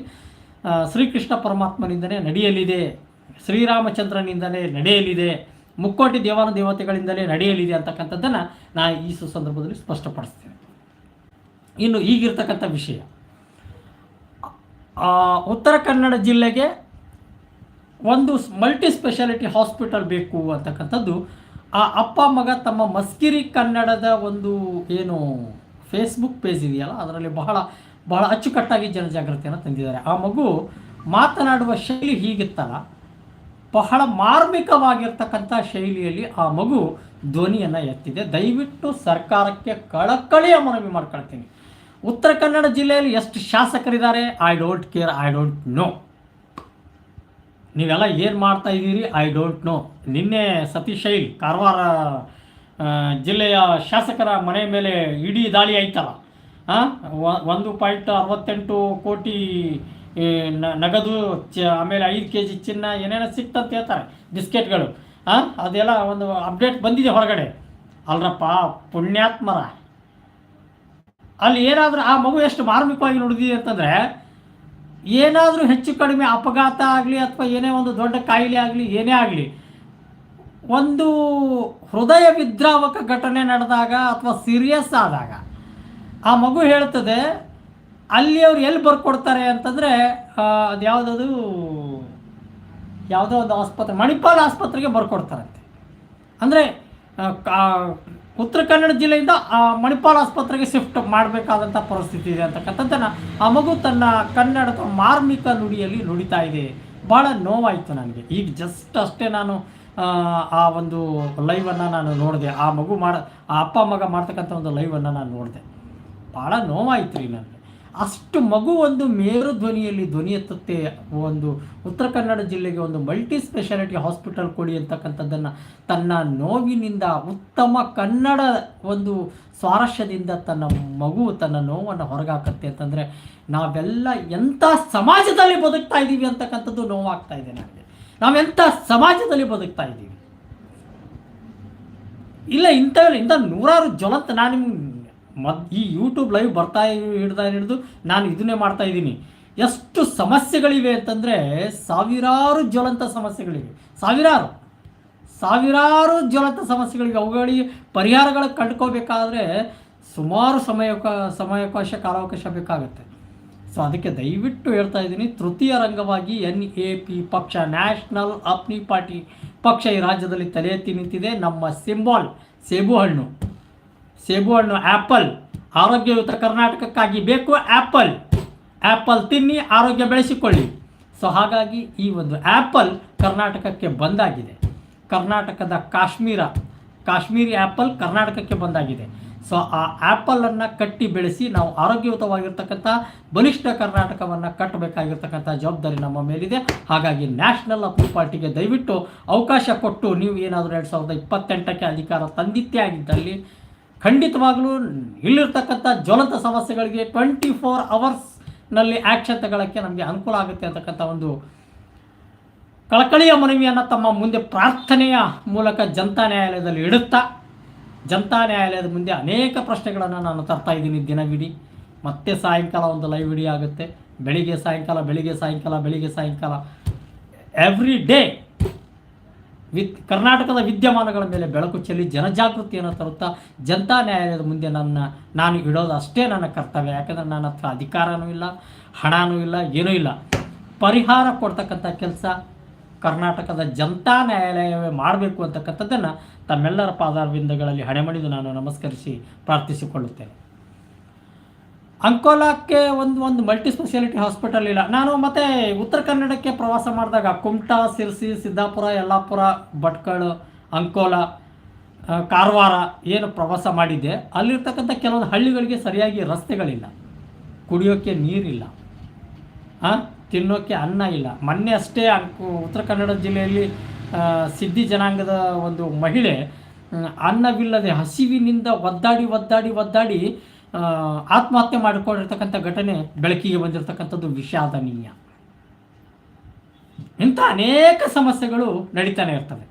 ಶ್ರೀಕೃಷ್ಣ ಪರಮಾತ್ಮನಿಂದಲೇ ನಡೆಯಲಿದೆ. ಶ್ರೀರಾಮಚಂದ್ರನಿಂದಲೇ ನಡೆಯಲಿದೆ. ಮುಕ್ಕೋಟಿ ದೇವಾನು ದೇವತೆಗಳಿಂದಲೇ ನಡೆಯಲಿದೆ ಅಂತಕ್ಕಂಥದ್ದನ್ನು ನಾನು ಈ ಸುಸಂದರ್ಭದಲ್ಲಿ ಸ್ಪಷ್ಟಪಡಿಸ್ತೇನೆ. ಇನ್ನು ಈಗಿರ್ತಕ್ಕಂಥ ವಿಷಯ. ಉತ್ತರ ಕನ್ನಡ ಜಿಲ್ಲೆಗೆ ಒಂದು ಮಲ್ಟಿ ಸ್ಪೆಷಾಲಿಟಿ ಹಾಸ್ಪಿಟಲ್ ಬೇಕು ಅಂತಕ್ಕಂಥದ್ದು, ಆ ಅಪ್ಪ ಮಗ ತಮ್ಮ ಮಸ್ಕಿರಿ ಕನ್ನಡದ ಒಂದು ಏನು ಫೇಸ್ಬುಕ್ ಪೇಜ್ ಇದೆಯಲ್ಲ, ಅದರಲ್ಲಿ ಬಹಳ ಬಹಳ ಅಚ್ಚುಕಟ್ಟಾಗಿ ಜನಜಾಗೃತಿಯನ್ನು ತಂದಿದ್ದಾರೆ. ಆ ಮಗು ಮಾತನಾಡುವ ಶೈಲಿ ಹೀಗಿತ್ತಲ್ಲ, ಬಹಳ ಮಾರ್ಮಿಕವಾಗಿರ್ತಕ್ಕಂಥ ಶೈಲಿಯಲ್ಲಿ ಆ ಮಗು ಧ್ವನಿಯನ್ನು ಎತ್ತಿದೆ. ದಯವಿಟ್ಟು ಸರ್ಕಾರಕ್ಕೆ ಕಳಕಳಿಯ ಮನವಿ ಮಾಡ್ಕೊಳ್ತೀನಿ. ಉತ್ತರ ಕನ್ನಡ ಜಿಲ್ಲೆಯಲ್ಲಿ ಎಷ್ಟು ಶಾಸಕರಿದ್ದಾರೆ? I don't care I don't know ನೀವೆಲ್ಲ ಏನು ಮಾಡ್ತಾ ಇದ್ದೀರಿ? ಐ ಡೋಂಟ್ ನೋ ನಿನ್ನೆ ಸತೀಶ್ ಶೈಲ್, ಕಾರವಾರ ಜಿಲ್ಲೆಯ ಶಾಸಕರ ಮನೆ ಮೇಲೆ ಇಡೀ ದಾಳಿ ಆಯ್ತಲ್ಲ. ಒಂದು ಪಾಯಿಂಟ್ ಅರವತ್ತೆಂಟು ಕೋಟಿ ನಗದು ಚ, ಆಮೇಲೆ ಐದು ಕೆ ಜಿ ಚಿನ್ನ ಏನೇನೋ ಸಿಕ್ತಂತ ಹೇಳ್ತಾರೆ ಬಿಸ್ಕೆಟ್ಗಳು. ಹಾಂ ಅದೆಲ್ಲ ಒಂದು ಅಪ್ಡೇಟ್ ಬಂದಿದೆ ಹೊರಗಡೆ. ಅಲ್ರಪ್ಪ, ಪುಣ್ಯಾತ್ಮರ. ಅಲ್ಲಿ ಏನಾದರೂ, ಆ ಮಗು ಎಷ್ಟು ಮಾರ್ಮಿಕವಾಗಿ ನುಡಿದಿದೆ ಅಂತಂದರೆ, ಏನಾದರೂ ಹೆಚ್ಚು ಕಡಿಮೆ ಅಪಘಾತ ಆಗಲಿ ಅಥವಾ ಏನೇ ಒಂದು ದೊಡ್ಡ ಕಾಯಿಲೆ ಆಗಲಿ, ಏನೇ ಆಗಲಿ, ಒಂದು ಹೃದಯ ವಿದ್ರಾವಕ ಘಟನೆ ನಡೆದಾಗ ಅಥವಾ ಸೀರಿಯಸ್ ಆದಾಗ ಆ ಮಗು ಹೇಳ್ತದೆ ಅಲ್ಲಿ ಅವ್ರು ಎಲ್ಲಿ ಬರ್ಕೊಡ್ತಾರೆ ಅಂತಂದರೆ ಅದು ಯಾವುದದು ಯಾವುದೋ ಒಂದು ಆಸ್ಪತ್ರೆ ಮಣಿಪಾಲ್ ಆಸ್ಪತ್ರೆಗೆ ಬರ್ಕೊಡ್ತಾರಂತೆ. ಅಂದರೆ ಉತ್ತರ ಕನ್ನಡ ಜಿಲ್ಲೆಯಿಂದ ಆ, ಮಣಿಪಾಲ್ ಆಸ್ಪತ್ರೆಗೆ ಶಿಫ್ಟ್ ಮಾಡಬೇಕಾದಂಥ ಪರಿಸ್ಥಿತಿ ಇದೆ ಅಂತಕ್ಕಂಥದ್ದನ್ನು ಆ ಮಗು ತನ್ನ ಕನ್ನಡದ ಮಾರ್ಮಿಕ ನುಡಿಯಲ್ಲಿ ನುಡಿತಾ ಇದೆ. ಭಾಳ ನೋವಾಯಿತು ನನಗೆ. ಈಗ ಜಸ್ಟ್ ಅಷ್ಟೇ ನಾನು ಆ, ಒಂದು ಲೈವನ್ನು ನಾನು ನೋಡಿದೆ. ಆ ಮಗು ಮಾಡ ಆ ಅಪ್ಪ ಮಗ ಮಾಡ್ತಕ್ಕಂಥ ಒಂದು ಲೈವನ್ನು ನಾನು ನೋಡಿದೆ. ಭಾಳ ನೋವಾಯಿತು ರೀ ನನಗೆ ಅಷ್ಟು ಮಗು ಒಂದು ಮೇರು ಧ್ವನಿಯಲ್ಲಿ ಧ್ವನಿ ಎತ್ತುತ್ತೆ. ಒಂದು ಉತ್ತರ ಕನ್ನಡ ಜಿಲ್ಲೆಗೆ ಒಂದು ಮಲ್ಟಿ ಸ್ಪೆಷಾಲಿಟಿ ಹಾಸ್ಪಿಟಲ್ ಕೊಡಿ ಅಂತಕ್ಕಂಥದ್ದನ್ನು ತನ್ನ ನೋವಿನಿಂದ ಉತ್ತಮ ಕನ್ನಡ ಒಂದು ಸ್ವಾರಸ್ಯದಿಂದ ತನ್ನ ಮಗು ತನ್ನ ನೋವನ್ನು ಹೊರಗಾಕತ್ತೆ ಅಂತಂದರೆ ನಾವೆಲ್ಲ ಎಂಥ ಸಮಾಜದಲ್ಲಿ ಬದುಕ್ತಾ ಇದ್ದೀವಿ ಅಂತಕ್ಕಂಥದ್ದು ನೋವಾಗ್ತಾ ಇದೆ ನನಗೆ. ನಾವೆಂಥ ಸಮಾಜದಲ್ಲಿ ಬದುಕ್ತಾ ಇದ್ದೀವಿ. ಇಲ್ಲ ಇಂಥವೆಲ್ಲ ಇಂಥ ನೂರಾರು ಜ್ವಲಂತ ನಾನು ನಿಮ್ಗೆ ಮದ್ ಈ ಯೂಟ್ಯೂಬ್ ಲೈವ್ ಬರ್ತಾ ಹಿಡ್ದ ಹಿಡಿದು ನಾನು ಇದನ್ನೇ ಮಾಡ್ತಾ ಇದ್ದೀನಿ. ಎಷ್ಟು ಸಮಸ್ಯೆಗಳಿವೆ ಅಂತಂದರೆ ಸಾವಿರಾರು ಜ್ವಲಂತ ಸಮಸ್ಯೆಗಳಿವೆ. ಸಾವಿರಾರು. ಸಾವಿರಾರು ಜ್ವಲಂತ ಸಮಸ್ಯೆಗಳಿಗೆ ಅವುಗಳಿಗೆ ಪರಿಹಾರಗಳು ಕಂಡುಕೋಬೇಕಾದ್ರೆ ಸುಮಾರು ಸಮಯ ಸಮಯಾವಕಾಶ, ಕಾಲಾವಕಾಶ ಬೇಕಾಗುತ್ತೆ. ಸೊ ಅದಕ್ಕೆ ದಯವಿಟ್ಟು ಹೇಳ್ತಾ ಇದ್ದೀನಿ, ತೃತೀಯ ರಂಗವಾಗಿ ಎನ್ ಎ ಪಿ ಪಕ್ಷ ನ್ಯಾಷನಲ್ ಅಪ್ನಿ ಪಾರ್ಟಿ ಪಕ್ಷ ಈ ರಾಜ್ಯದಲ್ಲಿ ತಲೆ ಎತ್ತಿ ನಿಂತಿದೆ. ನಮ್ಮ ಸಿಂಬಾಲ್, ಸೇಬು ಹಣ್ಣು. ಸೇಬು ಹಣ್ಣು ಆ್ಯಪಲ್ ಆರೋಗ್ಯಯುತ ಕರ್ನಾಟಕಕ್ಕಾಗಿ ಬೇಕು ಆ್ಯಪಲ್ ಆ್ಯಪಲ್ ತಿನ್ನಿ, ಆರೋಗ್ಯ ಬೆಳೆಸಿಕೊಳ್ಳಿ. ಸೊ ಹಾಗಾಗಿ ಈ ಒಂದು ಆ್ಯಪಲ್ ಕರ್ನಾಟಕಕ್ಕೆ ಬಂದಾಗಿದೆ. ಕರ್ನಾಟಕದ ಕಾಶ್ಮೀರ. ಕಾಶ್ಮೀರಿ ಆ್ಯಪಲ್ ಕರ್ನಾಟಕಕ್ಕೆ ಬಂದಾಗಿದೆ. ಸೊ ಆ ಆ್ಯಪಲನ್ನು ಕಟ್ಟಿ ಬೆಳೆಸಿ ನಾವು ಆರೋಗ್ಯಯುತವಾಗಿರ್ತಕ್ಕಂಥ, ಬಲಿಷ್ಠ ಕರ್ನಾಟಕವನ್ನು ಕಟ್ಟಬೇಕಾಗಿರ್ತಕ್ಕಂಥ ಜವಾಬ್ದಾರಿ ನಮ್ಮ ಮೇಲಿದೆ. ಹಾಗಾಗಿ ನ್ಯಾಷನಲ್ ಅಪ್ನಿ ಪಾರ್ಟಿಗೆ ದಯವಿಟ್ಟು ಅವಕಾಶ ಕೊಟ್ಟು ನೀವು ಏನಾದರೂ ಎರಡು ಸಾವಿರದ ಇಪ್ಪತ್ತೆಂಟಕ್ಕೆ ಅಧಿಕಾರ ತಂದಿತ್ತೇ ಆಗಿದ್ದಲ್ಲಿ ಖಂಡಿತವಾಗಲೂ ಇಲ್ಲಿರ್ತಕ್ಕಂಥ ಜ್ವಲಂತ ಸಮಸ್ಯೆಗಳಿಗೆ ಟ್ವೆಂಟಿ ಫೋರ್ ಅವರ್ಸ್ನಲ್ಲಿ ಆ್ಯಕ್ಷನ್ ತಗೊಳ್ಳೋಕ್ಕೆ ನಮಗೆ ಅನುಕೂಲ ಆಗುತ್ತೆ ಅಂತಕ್ಕಂಥ ಒಂದು ಕಳಕಳಿಯ ಮನವಿಯನ್ನು ತಮ್ಮ ಮುಂದೆ ಪ್ರಾರ್ಥನೆಯ ಮೂಲಕ ಜನತಾ ನ್ಯಾಯಾಲಯದಲ್ಲಿ ಇಡುತ್ತಾ, ಜನತಾ ನ್ಯಾಯಾಲಯದ ಮುಂದೆ ಅನೇಕ ಪ್ರಶ್ನೆಗಳನ್ನು ನಾನು ತರ್ತಾ ಇದ್ದೀನಿ ದಿನವಿಡೀ. ಮತ್ತೆ ಸಾಯಂಕಾಲ ಒಂದು ಲೈವ್ ವಿಡಿಯೋ ಆಗುತ್ತೆ. ಬೆಳಿಗ್ಗೆ ಸಾಯಂಕಾಲ ಬೆಳಿಗ್ಗೆ ಸಾಯಂಕಾಲ ಬೆಳಿಗ್ಗೆ ಸಾಯಂಕಾಲ. ಎವ್ರಿ ಡೇ ವಿತ್ ಕರ್ನಾಟಕದ ವಿದ್ಯಮಾನಗಳ ಮೇಲೆ ಬೆಳಕು ಚೆಲ್ಲಿ ಜನಜಾಗೃತಿಯನ್ನು ತರುತ್ತಾ ಜನತಾ ನ್ಯಾಯಾಲಯದ ಮುಂದೆ ನನ್ನ, ನಾನು ಇಡೋದು ಅಷ್ಟೇ ನನ್ನ ಕರ್ತವ್ಯ. ಯಾಕಂದರೆ ನನ್ನ ಹತ್ರ ಅಧಿಕಾರನೂ ಇಲ್ಲ, ಹಣನೂ ಇಲ್ಲ, ಏನೂ ಇಲ್ಲ. ಪರಿಹಾರ ಕೊಡ್ತಕ್ಕಂಥ ಕೆಲಸ ಕರ್ನಾಟಕದ ಜನತಾ ನ್ಯಾಯಾಲಯವೇ ಮಾಡಬೇಕು ಅಂತಕ್ಕಂಥದ್ದನ್ನು ತಮ್ಮೆಲ್ಲರ ಪಾದಾರ್ವಿಂದಗಳಲ್ಲಿ ಹಣೆಮಣಿದು ನಾನು ನಮಸ್ಕರಿಸಿ ಪ್ರಾರ್ಥಿಸಿಕೊಳ್ಳುತ್ತೇನೆ. ಅಂಕೋಲಾಕ್ಕೆ ಒಂದು ಒಂದು ಮಲ್ಟಿ ಸ್ಪೆಷಾಲಿಟಿ ಹಾಸ್ಪಿಟಲ್ ಇಲ್ಲ. ನಾನು ಮತ್ತೆ ಉತ್ತರ ಕನ್ನಡಕ್ಕೆ ಪ್ರವಾಸ ಮಾಡಿದಾಗ ಕುಮಟಾ, ಸಿರ್ಸಿ, ಸಿದ್ದಾಪುರ, ಯಲ್ಲಾಪುರ, ಭಟ್ಕಳ, ಅಂಕೋಲ ಕಾರವಾರ ಏನು ಪ್ರವಾಸ ಮಾಡಿದ್ದೆ. ಅಲ್ಲಿರ್ತಕ್ಕಂಥ ಕೆಲವೊಂದು ಹಳ್ಳಿಗಳಿಗೆ ಸರಿಯಾಗಿ ರಸ್ತೆಗಳಿಲ್ಲ. ಕುಡಿಯೋಕ್ಕೆ ನೀರಿಲ್ಲ. ಹಾಂ ತಿನ್ನೋಕ್ಕೆ ಅನ್ನ ಇಲ್ಲ. ಮೊನ್ನೆ ಅಷ್ಟೇ ಉತ್ತರ ಕನ್ನಡ ಜಿಲ್ಲೆಯಲ್ಲಿ ಸಿದ್ಧಿ ಜನಾಂಗದ ಒಂದು ಮಹಿಳೆ ಅನ್ನವಿಲ್ಲದೆ ಹಸಿವಿನಿಂದ ಒದ್ದಾಡಿ ಒದ್ದಾಡಿ ಒದ್ದಾಡಿ ಆತ್ಮಹತ್ಯೆ ಮಾಡಿಕೊಂಡಿರ್ತಕ್ಕಂಥ ಘಟನೆ ಬೆಳಕಿಗೆ ಬಂದಿರತಕ್ಕಂಥದ್ದು ವಿಷಾದನೀಯ. ಇಂಥ ಅನೇಕ ಸಮಸ್ಯೆಗಳು ನಡೀತಾನೆ ಇರ್ತವೆ.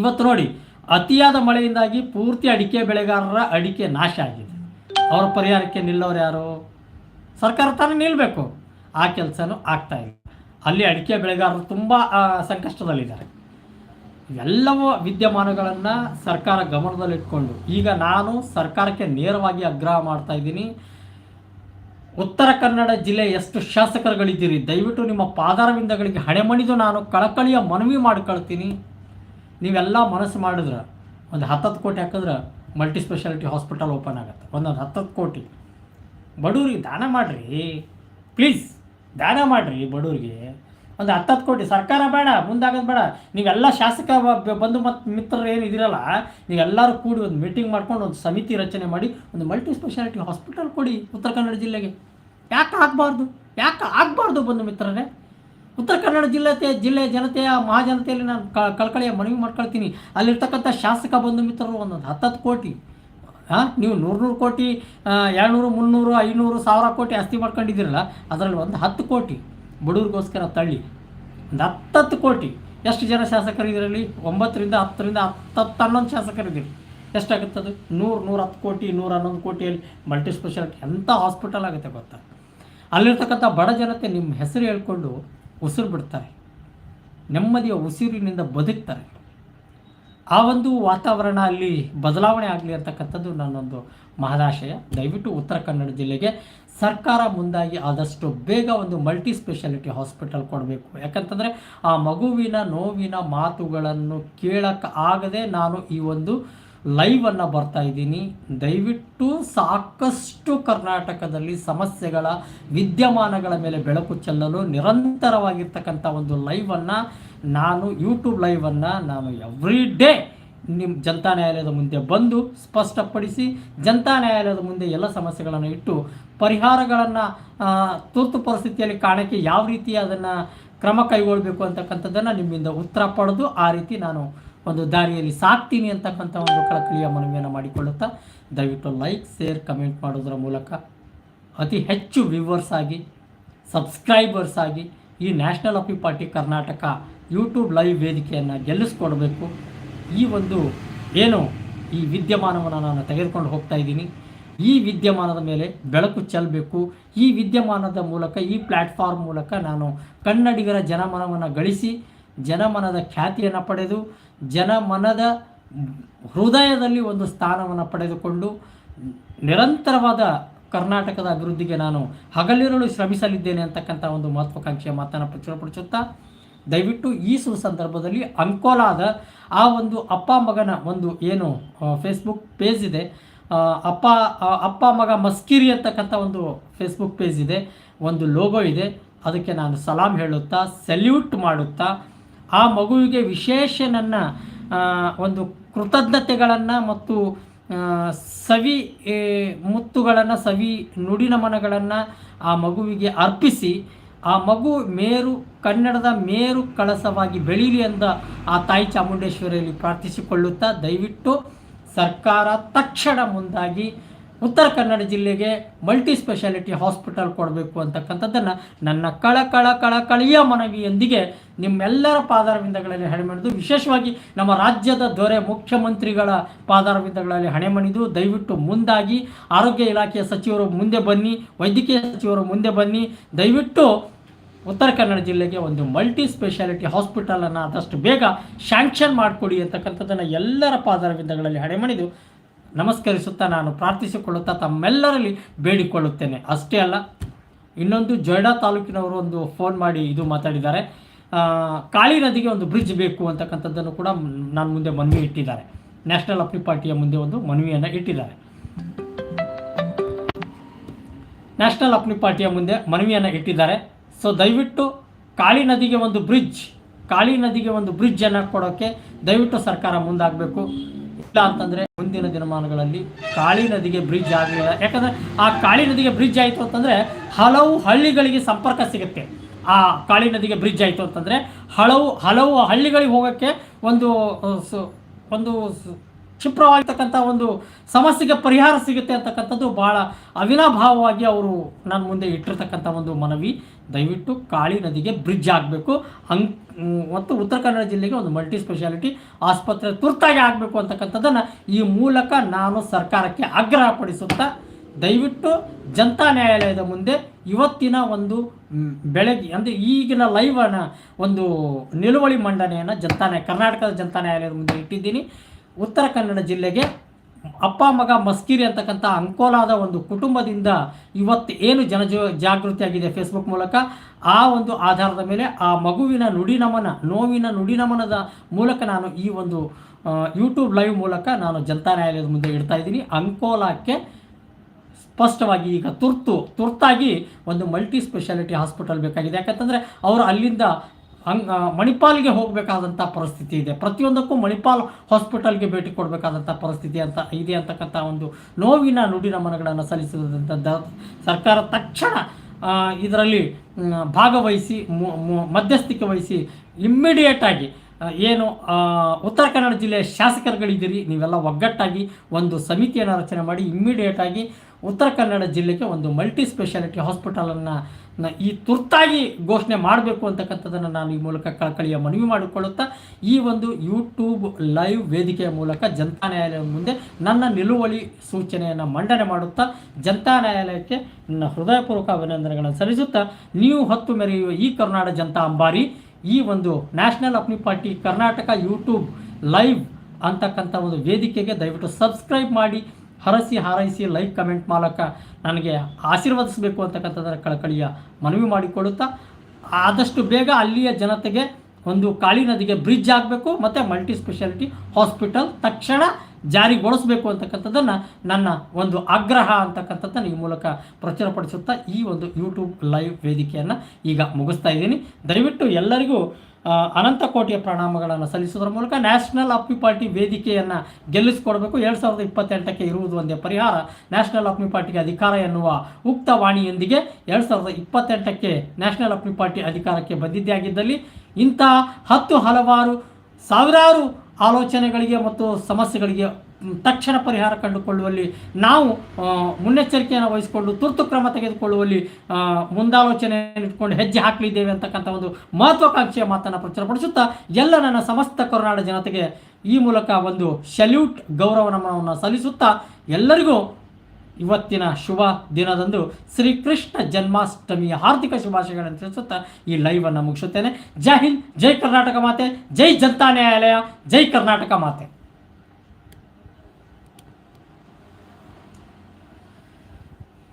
ಇವತ್ತು ನೋಡಿ, ಅತಿಯಾದ ಮಳೆಯಿಂದಾಗಿ ಪೂರ್ತಿ ಅಡಿಕೆ ಬೆಳೆಗಾರರ ಅಡಿಕೆ ನಾಶ ಆಗಿದೆ. ಅವರ ಪರಿಹಾರಕ್ಕೆ ನಿಲ್ಲೋರು ಯಾರು? ಸರ್ಕಾರ ತಾನೇ ನಿಲ್ಲಬೇಕು ಆ ಕೆಲಸನೂ ಆಗ್ತಾ ಇಲ್ಲ. ಅಲ್ಲಿ ಅಡಿಕೆ ಬೆಳೆಗಾರರು ತುಂಬ ಸಂಕಷ್ಟದಲ್ಲಿದ್ದಾರೆ. ಎಲ್ಲವೂ ವಿದ್ಯಮಾನಗಳನ್ನು ಸರ್ಕಾರ ಗಮನದಲ್ಲಿಟ್ಕೊಂಡು, ಈಗ ನಾನು ಸರ್ಕಾರಕ್ಕೆ ನೇರವಾಗಿ ಆಗ್ರಹ ಮಾಡ್ತಾ ಇದ್ದೀನಿ. ಉತ್ತರ ಕನ್ನಡ ಜಿಲ್ಲೆ ಎಷ್ಟು ಶಾಸಕರುಗಳಿದ್ದೀರಿ? ದಯವಿಟ್ಟು ನಿಮ್ಮ ಪಾದಾರವಿಂದಗಳಿಗೆ ಹಣೆಮಣಿದು ನಾನು ಕಳಕಳಿಯ ಮನವಿ ಮಾಡ್ಕೊಳ್ತೀನಿ. ನೀವೆಲ್ಲ ಮನಸ್ಸು ಮಾಡಿದ್ರೆ ಒಂದು ಹತ್ತತ್ತು ಕೋಟಿ ಹಾಕಿದ್ರೆ ಮಲ್ಟಿ ಸ್ಪೆಷಾಲಿಟಿ ಹಾಸ್ಪಿಟಲ್ ಓಪನ್ ಆಗುತ್ತೆ. ಒಂದೊಂದು ಹತ್ತತ್ತು ಕೋಟಿ. ಬಡವ್ರಿಗೆ ದಾನ ಮಾಡಿರಿ. ಪ್ಲೀಸ್ ದಾನ ಮಾಡಿರಿ ಬಡವ್ರಿಗೆ ಒಂದು ಹತ್ತತ್ತು ಕೋಟಿ, ಸರ್ಕಾರ ಬೇಡ, ಮುಂದಾಗೋದು ಬೇಡ. ನೀವೆಲ್ಲ ಶಾಸಕ ಬಂಧು ಮತ್ತು ಮಿತ್ರರು ಏನು ಇದಿರಲ್ಲ, ನೀವೆಲ್ಲರೂ ಕೂಡಿ ಒಂದು ಮೀಟಿಂಗ್ ಮಾಡ್ಕೊಂಡು ಒಂದು ಸಮಿತಿ ರಚನೆ ಮಾಡಿ ಒಂದು ಮಲ್ಟಿ ಸ್ಪೆಷಾಲಿಟಿ ಹಾಸ್ಪಿಟಲ್ ಕೊಡಿ ಉತ್ತರ ಕನ್ನಡ ಜಿಲ್ಲೆಗೆ. ಯಾಕೆ ಆಗಬಾರ್ದು? ಯಾಕೆ ಆಗಬಾರ್ದು ಬಂಧು ಮಿತ್ರರೇ? ಉತ್ತರ ಕನ್ನಡ ಜಿಲ್ಲೆ ಜಿಲ್ಲೆಯ ಜನತೆಯ, ಮಹಾಜನತೆಯಲ್ಲಿ ನಾನು ಕಳಕಳಿಯ ಮನವಿ ಮಾಡ್ಕೊಳ್ತೀನಿ. ಅಲ್ಲಿರ್ತಕ್ಕಂಥ ಶಾಸಕ ಬಂಧು ಮಿತ್ರರು ಒಂದೊಂದು ಹತ್ತತ್ತು ಕೋಟಿ. ಹಾಂ ನೀವು ನೂರು ನೂರು ಕೋಟಿ ಎರಡುನೂರು, ಮುನ್ನೂರು, ಐನೂರು, ಸಾವಿರ ಕೋಟಿ ಆಸ್ತಿ ಮಾಡ್ಕೊಂಡಿದ್ದೀರಲ್ಲ, ಅದರಲ್ಲಿ ಒಂದು ಹತ್ತು ಕೋಟಿ. ಬಡವ್ರಿಗೋಸ್ಕರ ತಳ್ಳಿ. ಒಂದು ಹತ್ತತ್ತು ಕೋಟಿ. ಎಷ್ಟು ಜನ ಶಾಸಕರು ಇದರಲ್ಲಿ? ಒಂಬತ್ತರಿಂದ ಹತ್ತರಿಂದ ಹತ್ತತ್ತು ಹನ್ನೊಂದು ಶಾಸಕರಿದ್ದೀರಿ ಎಷ್ಟಾಗುತ್ತದು ನೂರು ನೂರ ಹತ್ತು ಕೋಟಿ, ನೂರ ಹನ್ನೊಂದು ಕೋಟಿಯಲ್ಲಿ ಮಲ್ಟಿ ಸ್ಪೆಷಾಲಿಟಿ ಎಂಥ ಹಾಸ್ಪಿಟಲ್ ಆಗುತ್ತೆ ಗೊತ್ತಾ? ಅಲ್ಲಿರ್ತಕ್ಕಂಥ ಬಡ ಜನತೆ ನಿಮ್ಮ ಹೆಸರು ಹೇಳ್ಕೊಂಡು ಉಸಿರು ಬಿಡ್ತಾರೆ. ನೆಮ್ಮದಿಯ ಉಸಿರಿನಿಂದ ಬದುಕ್ತಾರೆ. ಆ ಒಂದು ವಾತಾವರಣ ಅಲ್ಲಿ ಬದಲಾವಣೆ ಆಗಲಿ ಅಂತಕ್ಕಂಥದ್ದು ನನ್ನೊಂದು ಮಹದಾಶಯ. ದಯವಿಟ್ಟು ಉತ್ತರ ಕನ್ನಡ ಜಿಲ್ಲೆಗೆ ಸರ್ಕಾರ ಮುಂದಾಗಿ ಆದಷ್ಟು ಬೇಗ ಒಂದು ಮಲ್ಟಿ ಸ್ಪೆಷಾಲಿಟಿ ಹಾಸ್ಪಿಟಲ್ ಕೊಡಬೇಕು. ಯಾಕಂತಂದರೆ ಆ ಮಗುವಿನ ನೋವಿನ ಮಾತುಗಳನ್ನು ಕೇಳಕ್ಕೆ ಆಗದೆ ನಾನು ಈ ಒಂದು ಲೈವನ್ನು ಬರ್ತಾ ಇದ್ದೀನಿ. ದಯವಿಟ್ಟು ಸಾಕಷ್ಟು ಕರ್ನಾಟಕದಲ್ಲಿ ಸಮಸ್ಯೆಗಳ, ವಿದ್ಯಮಾನಗಳ ಮೇಲೆ ಬೆಳಕು ಚೆಲ್ಲಲು ನಿರಂತರವಾಗಿರ್ತಕ್ಕಂಥ ಒಂದು ಲೈವನ್ನು ನಾನು ಯೂಟ್ಯೂಬ್ ಲೈವನ್ನು ನಾನು ಎವ್ರಿ ಡೇ ನಿಮ್ಮ ಜನತಾ ನ್ಯಾಯಾಲಯದ ಮುಂದೆ ಬಂದು ಸ್ಪಷ್ಟಪಡಿಸಿ, ಜನತಾ ನ್ಯಾಯಾಲಯದ ಮುಂದೆ ಎಲ್ಲ ಸಮಸ್ಯೆಗಳನ್ನು ಇಟ್ಟು, ಪರಿಹಾರಗಳನ್ನು ತುರ್ತು ಪರಿಸ್ಥಿತಿಯಲ್ಲಿ ಕಾಣಕ್ಕೆ ಯಾವ ರೀತಿ ಅದನ್ನು ಕ್ರಮ ಕೈಗೊಳ್ಳಬೇಕು ಅಂತಕ್ಕಂಥದ್ದನ್ನು ನಿಮ್ಮಿಂದ ಉತ್ತರ ಪಡೆದು, ಆ ರೀತಿ ನಾನು ಒಂದು ದಾರಿಯಲ್ಲಿ ಸಾಕ್ತೀನಿ ಅಂತಕ್ಕಂಥ ಒಂದು ಕಳಕಳಿಯ ಮನವಿಯನ್ನು ಮಾಡಿಕೊಳ್ಳುತ್ತಾ, ದಯವಿಟ್ಟು ಲೈಕ್, ಶೇರ್, ಕಮೆಂಟ್ ಮಾಡೋದರ ಮೂಲಕ ಅತಿ ಹೆಚ್ಚು ವ್ಯೂವರ್ಸ್ ಆಗಿ ಸಬ್ಸ್ಕ್ರೈಬರ್ಸ್ ಆಗಿ ಈ ನ್ಯಾಷನಲ್ ಅಪಿ ಪಾರ್ಟಿ ಕರ್ನಾಟಕ ಯೂಟ್ಯೂಬ್ ಲೈವ್ ವೇದಿಕೆಯನ್ನು ಗೆಲ್ಲಿಸ್ಕೊಡ್ಬೇಕು. ಈ ಒಂದು ಏನು ಈ ವಿದ್ಯಮಾನವನ್ನು ನಾನು ತೆಗೆದುಕೊಂಡು ಹೋಗ್ತಾ ಇದ್ದೀನಿ. ಈ ವಿದ್ಯಮಾನದ ಮೇಲೆ ಬೆಳಕು ಚೆಲ್ಲಬೇಕು. ಈ ವಿದ್ಯಮಾನದ ಮೂಲಕ, ಈ ಪ್ಲ್ಯಾಟ್ಫಾರ್ಮ್ ಮೂಲಕ ನಾನು ಕನ್ನಡಿಗರ ಜನಮನವನ್ನು ಗಳಿಸಿ, ಜನಮನದ ಖ್ಯಾತಿಯನ್ನು ಪಡೆದು, ಜನಮನದ ಹೃದಯದಲ್ಲಿ ಒಂದು ಸ್ಥಾನವನ್ನು ಪಡೆದುಕೊಂಡು ನಿರಂತರವಾದ ಕರ್ನಾಟಕದ ಅಭಿವೃದ್ಧಿಗೆ ನಾನು ಹಗಲಿರುಳು ಶ್ರಮಿಸಲಿದ್ದೇನೆ ಅಂತಕ್ಕಂಥ ಒಂದು ಮಹತ್ವಾಕಾಂಕ್ಷೆಯ ಮಾತನ್ನು ಪ್ರಚುರಪಡಿಸುತ್ತಾ ದಯವಿಟ್ಟು ಈ ಸುಸಂದರ್ಭದಲ್ಲಿ ಅಂಕೋಲಾದ ಆ ಒಂದು ಅಪ್ಪ ಮಗನ ಒಂದು ಏನು ಫೇಸ್ಬುಕ್ ಪೇಜ್ ಇದೆ. ಅಪ್ಪ ಅಪ್ಪ ಮಗ ಮಸ್ಕಿರಿ ಅಂತಕ್ಕಂಥ ಒಂದು ಫೇಸ್ಬುಕ್ ಪೇಜ್ ಇದೆ. ಒಂದು ಲೋಗೋ ಇದೆ. ಅದಕ್ಕೆ ನಾನು ಸಲಾಂ ಹೇಳುತ್ತಾ ಸೆಲ್ಯೂಟ್ ಮಾಡುತ್ತಾ, ಆ ಮಗುವಿಗೆ ವಿಶೇಷ ನನ್ನ ಒಂದು ಕೃತಜ್ಞತೆಗಳನ್ನು ಮತ್ತು ಸವಿ ಮುತ್ತುಗಳನ್ನು, ಸವಿ ನುಡಿನಮನಗಳನ್ನು ಆ ಮಗುವಿಗೆ ಅರ್ಪಿಸಿ ಆ ಮಗು ಮೇರು, ಕನ್ನಡದ ಮೇರು ಕಳಸವಾಗಿ ಬೆಳೀಲಿ ಅಂತ ಆ ತಾಯಿ ಚಾಮುಂಡೇಶ್ವರಿಯಲ್ಲಿ ಪ್ರಾರ್ಥಿಸಿಕೊಳ್ಳುತ್ತಾ ದಯವಿಟ್ಟು ಸರ್ಕಾರ ತಕ್ಷಣ ಮುಂದಾಗಿ ಉತ್ತರ ಕನ್ನಡ ಜಿಲ್ಲೆಗೆ ಮಲ್ಟಿ ಸ್ಪೆಷಾಲಿಟಿ ಹಾಸ್ಪಿಟಲ್ ಕೊಡಬೇಕು ಅಂತಕ್ಕಂಥದ್ದನ್ನು ನನ್ನ ಕಳ ಕಳ ಕಳಕಳಿಯ ಮನವಿಯೊಂದಿಗೆ ನಿಮ್ಮೆಲ್ಲರ ಪಾದಾರವಿಂದಗಳಲ್ಲಿ ಹಣೆ ಹಣೆಮಣಿದು, ವಿಶೇಷವಾಗಿ ನಮ್ಮ ರಾಜ್ಯದ ದೊರೆ ಮುಖ್ಯಮಂತ್ರಿಗಳ ಪಾದಾರವಿಂದಗಳಲ್ಲಿ ಹಣೆ ಮಣಿದು ದಯವಿಟ್ಟು ಮುಂದಾಗಿ ಆರೋಗ್ಯ ಇಲಾಖೆಯ ಸಚಿವರು ಮುಂದೆ ಬನ್ನಿ, ವೈದ್ಯಕೀಯ ಸಚಿವರು ಮುಂದೆ ಬನ್ನಿ, ದಯವಿಟ್ಟು ಉತ್ತರ ಕನ್ನಡ ಜಿಲ್ಲೆಗೆ ಒಂದು ಮಲ್ಟಿ ಸ್ಪೆಷಾಲಿಟಿ ಹಾಸ್ಪಿಟಲನ್ನು ಆದಷ್ಟು ಬೇಗ ಶ್ಯಾಂಕ್ಷನ್ ಮಾಡಿಕೊಡಿ ಅಂತಕ್ಕಂಥದ್ದನ್ನು ಎಲ್ಲರ ಪಾದಾರವಿಂದಗಳಲ್ಲಿ ಹಣೆ ಹಣೆಮಣಿದು ನಮಸ್ಕರಿಸುತ್ತಾ ನಾನು ಪ್ರಾರ್ಥಿಸಿಕೊಳ್ಳುತ್ತಾ ತಮ್ಮೆಲ್ಲರಲ್ಲಿ ಬೇಡಿಕೊಳ್ಳುತ್ತೇನೆ. ಅಷ್ಟೇ ಅಲ್ಲ, ಇನ್ನೊಂದು ಜೊಯ್ಡಾ ತಾಲೂಕಿನವರು ಒಂದು ಫೋನ್ ಮಾಡಿ ಇದು ಮಾತಾಡಿದ್ದಾರೆ. ಕಾಳಿ ನದಿಗೆ ಒಂದು ಬ್ರಿಡ್ಜ್ ಬೇಕು ಅಂತಕ್ಕಂಥದ್ದನ್ನು ಕೂಡ ನಾನು ಮುಂದೆ ಮನವಿ ಇಟ್ಟಿದ್ದಾರೆ. ನ್ಯಾಷನಲ್ ಅಪ್ಲಿ ಪಾರ್ಟಿಯ ಮುಂದೆ ಒಂದು ಮನವಿಯನ್ನು ಇಟ್ಟಿದ್ದಾರೆ. ನ್ಯಾಷನಲ್ ಅಪ್ಲಿ ಪಾರ್ಟಿಯ ಮುಂದೆ ಮನವಿಯನ್ನು ಇಟ್ಟಿದ್ದಾರೆ. ಸೊ, ದಯವಿಟ್ಟು ಕಾಳಿ ನದಿಗೆ ಒಂದು ಬ್ರಿಡ್ಜ್, ಕಾಳಿ ನದಿಗೆ ಒಂದು ಬ್ರಿಡ್ಜನ್ನು ಕೊಡೋಕ್ಕೆ ದಯವಿಟ್ಟು ಸರ್ಕಾರ ಮುಂದಾಗಬೇಕು. ಇಲ್ಲ ಅಂತಂದರೆ ಮುಂದಿನ ದಿನಮಾನಗಳಲ್ಲಿ ಕಾಳಿ ನದಿಗೆ ಬ್ರಿಡ್ಜ್ ಆಗಲಿಲ್ಲ. ಯಾಕಂದರೆ ಆ ಕಾಳಿ ನದಿಗೆ ಬ್ರಿಡ್ಜ್ ಆಯಿತು ಅಂತಂದರೆ ಹಲವು ಹಳ್ಳಿಗಳಿಗೆ ಸಂಪರ್ಕ ಸಿಗುತ್ತೆ. ಆ ಕಾಳಿ ನದಿಗೆ ಬ್ರಿಡ್ಜ್ ಆಯಿತು ಅಂತಂದರೆ ಹಲವು ಹಲವು ಹಳ್ಳಿಗಳಿಗೆ ಹೋಗೋಕ್ಕೆ ಒಂದು ಒಂದು ಕ್ಷಿಪ್ರವಾಗಿರ್ತಕ್ಕಂಥ ಒಂದು ಸಮಸ್ಯೆಗೆ ಪರಿಹಾರ ಸಿಗುತ್ತೆ ಅಂತಕ್ಕಂಥದ್ದು ಭಾಳ ಅವಿನಾಭಾವವಾಗಿ ಅವರು ನನ್ನ ಮುಂದೆ ಇಟ್ಟಿರ್ತಕ್ಕಂಥ ಒಂದು ಮನವಿ. ದಯವಿಟ್ಟು ಕಾಳಿ ನದಿಗೆ ಬ್ರಿಡ್ಜ್ ಆಗಬೇಕು ಹಂಗ್ ಮತ್ತು ಉತ್ತರ ಕನ್ನಡ ಜಿಲ್ಲೆಗೆ ಒಂದು ಮಲ್ಟಿ ಸ್ಪೆಷಾಲಿಟಿ ಆಸ್ಪತ್ರೆ ತುರ್ತಾಗಿ ಆಗಬೇಕು ಅಂತಕ್ಕಂಥದ್ದನ್ನು ಈ ಮೂಲಕ ನಾನು ಸರ್ಕಾರಕ್ಕೆ ಆಗ್ರಹಪಡಿಸುತ್ತಾ, ದಯವಿಟ್ಟು ಜನತಾ ನ್ಯಾಯಾಲಯದ ಮುಂದೆ ಇವತ್ತಿನ ಒಂದು ಬೆಳಗ್ಗೆ, ಅಂದರೆ ಈಗಿನ ಲೈವನ ಒಂದು ನಿಲುವಳಿ ಮಂಡನೆಯನ್ನು ಜನತಾ ಕರ್ನಾಟಕದ ಜನತಾ ನ್ಯಾಯಾಲಯದ ಮುಂದೆ ಇಟ್ಟಿದ್ದೀನಿ. ಉತ್ತರ ಕನ್ನಡ ಜಿಲ್ಲೆಗೆ ಅಪ್ಪ, ಮಗ ಮಸ್ಕಿರಿ ಅಂತಕ್ಕಂಥ ಅಂಕೋಲಾದ ಒಂದು ಕುಟುಂಬದಿಂದ ಇವತ್ತು ಏನು ಜನ ಜಾಗೃತಿ ಆಗಿದೆ ಫೇಸ್ಬುಕ್ ಮೂಲಕ, ಆ ಒಂದು ಆಧಾರದ ಮೇಲೆ ಆ ಮಗುವಿನ ನುಡಿನಮನ ನೋವಿನ ನುಡಿನಮನದ ಮೂಲಕ ನಾನು ಈ ಒಂದು ಯೂಟ್ಯೂಬ್ ಲೈವ್ ಮೂಲಕ ನಾನು ಜನತಾ ನ್ಯಾಯಾಲಯದ ಮುಂದೆ ಇಡ್ತಾ ಇದ್ದೀನಿ. ಅಂಕೋಲಾಕ್ಕೆ ಸ್ಪಷ್ಟವಾಗಿ ಈಗ ತುರ್ತು, ತುರ್ತಾಗಿ ಒಂದು ಮಲ್ಟಿ ಸ್ಪೆಷಾಲಿಟಿ ಹಾಸ್ಪಿಟಲ್ ಬೇಕಾಗಿದೆ. ಯಾಕಂತಂದರೆ ಅವರು ಅಲ್ಲಿಂದ ಹಂಗ್ ಮಣಿಪಾಲ್ಗೆ ಹೋಗಬೇಕಾದಂಥ ಪರಿಸ್ಥಿತಿ ಇದೆ. ಪ್ರತಿಯೊಂದಕ್ಕೂ ಮಣಿಪಾಲ್ ಹಾಸ್ಪಿಟಲ್ಗೆ ಭೇಟಿ ಕೊಡಬೇಕಾದಂಥ ಪರಿಸ್ಥಿತಿ ಅಂತ ಇದೆ ಅಂತಕ್ಕಂಥ ಒಂದು ನೋವಿನ ನುಡಿನಮನಗಳನ್ನು ಸಲ್ಲಿಸಿದಂಥ ದ- ಸರ್ಕಾರ ತಕ್ಷಣ ಇದರಲ್ಲಿ ಭಾಗವಹಿಸಿ ಮಧ್ಯಸ್ಥಿಕೆ ವಹಿಸಿ ಇಮ್ಮಿಡಿಯೇಟಾಗಿ ಏನು ಉತ್ತರ ಕನ್ನಡ ಜಿಲ್ಲೆಯ ಶಾಸಕರುಗಳಿದ್ದೀರಿ, ನೀವೆಲ್ಲ ಒಗ್ಗಟ್ಟಾಗಿ ಒಂದು ಸಮಿತಿಯನ್ನು ರಚನೆ ಮಾಡಿ ಇಮ್ಮಿಡಿಯೇಟಾಗಿ ಉತ್ತರ ಕನ್ನಡ ಜಿಲ್ಲೆಗೆ ಒಂದು ಮಲ್ಟಿ ಸ್ಪೆಷಾಲಿಟಿ ಹಾಸ್ಪಿಟಲನ್ನು ಈ ತುರ್ತಾಗಿ ಘೋಷಣೆ ಮಾಡಬೇಕು ಅಂತಕ್ಕಂಥದ್ದನ್ನು ನಾನು ಈ ಮೂಲಕ ಕಳಕಳಿಯ ಮನವಿ ಮಾಡಿಕೊಳ್ಳುತ್ತಾ, ಈ ಒಂದು ಯೂಟ್ಯೂಬ್ ಲೈವ್ ವೇದಿಕೆಯ ಮೂಲಕ ಜನತಾ ನ್ಯಾಯಾಲಯದ ಮುಂದೆ ನನ್ನ ನಿಲುವಳಿ ಸೂಚನೆಯನ್ನು ಮಂಡನೆ ಮಾಡುತ್ತಾ, ಜನತಾ ನ್ಯಾಯಾಲಯಕ್ಕೆ ನನ್ನ ಹೃದಯಪೂರ್ವಕ ಅಭಿನಂದನೆಗಳನ್ನು ಸಲ್ಲಿಸುತ್ತಾ, ನೀವು ಹೊತ್ತು ಮೆರೆಯುವ ಈ ಕರ್ನಾಡ ಜನತಾ ಅಂಬಾರಿ, ಈ ಒಂದು national Apni party Karnataka YouTube live ಅಂತಕ್ಕಂಥ ಒಂದು ವೇದಿಕೆಗೆ ದಯವಿಟ್ಟು ಸಬ್ಸ್ಕ್ರೈಬ್ ಮಾಡಿ ಹರಸಿ ಹಾರೈಸಿ ಲೈಕ್ ಕಮೆಂಟ್ ಮೂಲಕ ನನಗೆ ಆಶೀರ್ವದಿಸಬೇಕು ಅಂತಕ್ಕಂಥದ್ದರ ಕಳಕಳಿಯ ಮನವಿ ಮಾಡಿಕೊಳ್ಳುತ್ತಾ ಆದಷ್ಟು ಬೇಗ ಅಲ್ಲಿಯ ಜನತೆಗೆ ಒಂದು ಕಾಳಿ ನದಿಗೆ ಬ್ರಿಡ್ಜ್ ಆಗಬೇಕು, ಮತ್ತು ಮಲ್ಟಿ ಸ್ಪೆಷಾಲಿಟಿ ಹಾಸ್ಪಿಟಲ್ ತಕ್ಷಣ ಜಾರಿಗೊಳಿಸಬೇಕು ಅಂತಕ್ಕಂಥದ್ದನ್ನು ನನ್ನ ಒಂದು ಆಗ್ರಹ ಅಂತಕ್ಕಂಥದ್ದನ್ನು ಈ ಮೂಲಕ ಪ್ರಚುರಪಡಿಸುತ್ತಾ ಈ ಒಂದು ಯೂಟ್ಯೂಬ್ ಲೈವ್ ವೇದಿಕೆಯನ್ನು ಈಗ ಮುಗಿಸ್ತಾ ಇದ್ದೀನಿ. ದಯವಿಟ್ಟು ಎಲ್ಲರಿಗೂ ಅನಂತ ಕೋಟಿಯ ಪ್ರಣಾಮಗಳನ್ನು ಸಲ್ಲಿಸುವುದರ ಮೂಲಕ ನ್ಯಾಷನಲ್ ಅಪ್ಮಿ ಪಾರ್ಟಿ ವೇದಿಕೆಯನ್ನು ಗೆಲ್ಲಿಸಿಕೊಡಬೇಕು. ಎರಡು ಸಾವಿರದ ಇಪ್ಪತ್ತೆಂಟಕ್ಕೆ ಇರುವುದು ಒಂದೇ ಪರಿಹಾರ. ನ್ಯಾಷನಲ್ ಅಪ್ಮಿ ಪಾರ್ಟಿಗೆ ಅಧಿಕಾರ ಎನ್ನುವ ಉಕ್ತ ವಾಣಿಯೊಂದಿಗೆ ಎರಡು ಸಾವಿರದ ಇಪ್ಪತ್ತೆಂಟಕ್ಕೆ ನ್ಯಾಷನಲ್ ಅಪ್ಮಿ ಪಾರ್ಟಿ ಅಧಿಕಾರಕ್ಕೆ ಬಂದಿದ್ದೇ ಆಗಿದ್ದಲ್ಲಿ ಇಂಥ ಹತ್ತು ಹಲವಾರು ಸಾವಿರಾರು ಆಲೋಚನೆಗಳಿಗೆ ಮತ್ತು ಸಮಸ್ಯೆಗಳಿಗೆ ತಕ್ಷಣ ಪರಿಹಾರ ಕಂಡುಕೊಳ್ಳುವಲ್ಲಿ ನಾವು ಮುನ್ನೆಚ್ಚರಿಕೆಯನ್ನು ವಹಿಸಿಕೊಂಡು ತುರ್ತು ಕ್ರಮ ತೆಗೆದುಕೊಳ್ಳುವಲ್ಲಿ ಮುಂದಾಲೋಚನೆಯನ್ನು ಇಟ್ಕೊಂಡು ಹೆಜ್ಜೆ ಹಾಕಲಿದ್ದೇವೆ ಅಂತಕ್ಕಂಥ ಒಂದು ಮಹತ್ವಾಕಾಂಕ್ಷೆಯ ಮಾತನ್ನು ಪ್ರಚುರಪಡಿಸುತ್ತಾ ಎಲ್ಲ ನನ್ನ ಸಮಸ್ತ ಕೊರನಾಡ ಜನತೆಗೆ ಈ ಮೂಲಕ ಒಂದು ಸಲ್ಯೂಟ್ ಗೌರವ ನಮನವನ್ನು ಸಲ್ಲಿಸುತ್ತಾ ಎಲ್ಲರಿಗೂ ಇವತ್ತಿನ ಶುಭ ದಿನದಂದು ಶ್ರೀಕೃಷ್ಣ ಜನ್ಮಾಷ್ಟಮಿಯ ಹಾರ್ದಿಕ ಶುಭಾಶಯಗಳನ್ನು ತಿಳಿಸುತ್ತಾ ಈ ಲೈವನ್ನು ಮುಗಿಸುತ್ತೇನೆ. ಜೈ ಹಿಂದ್, ಜೈ ಕರ್ನಾಟಕ ಮಾತೆ, ಜೈ ಜನತಾ ನ್ಯಾಯಾಲಯ, ಜೈ ಕರ್ನಾಟಕ ಮಾತೆ.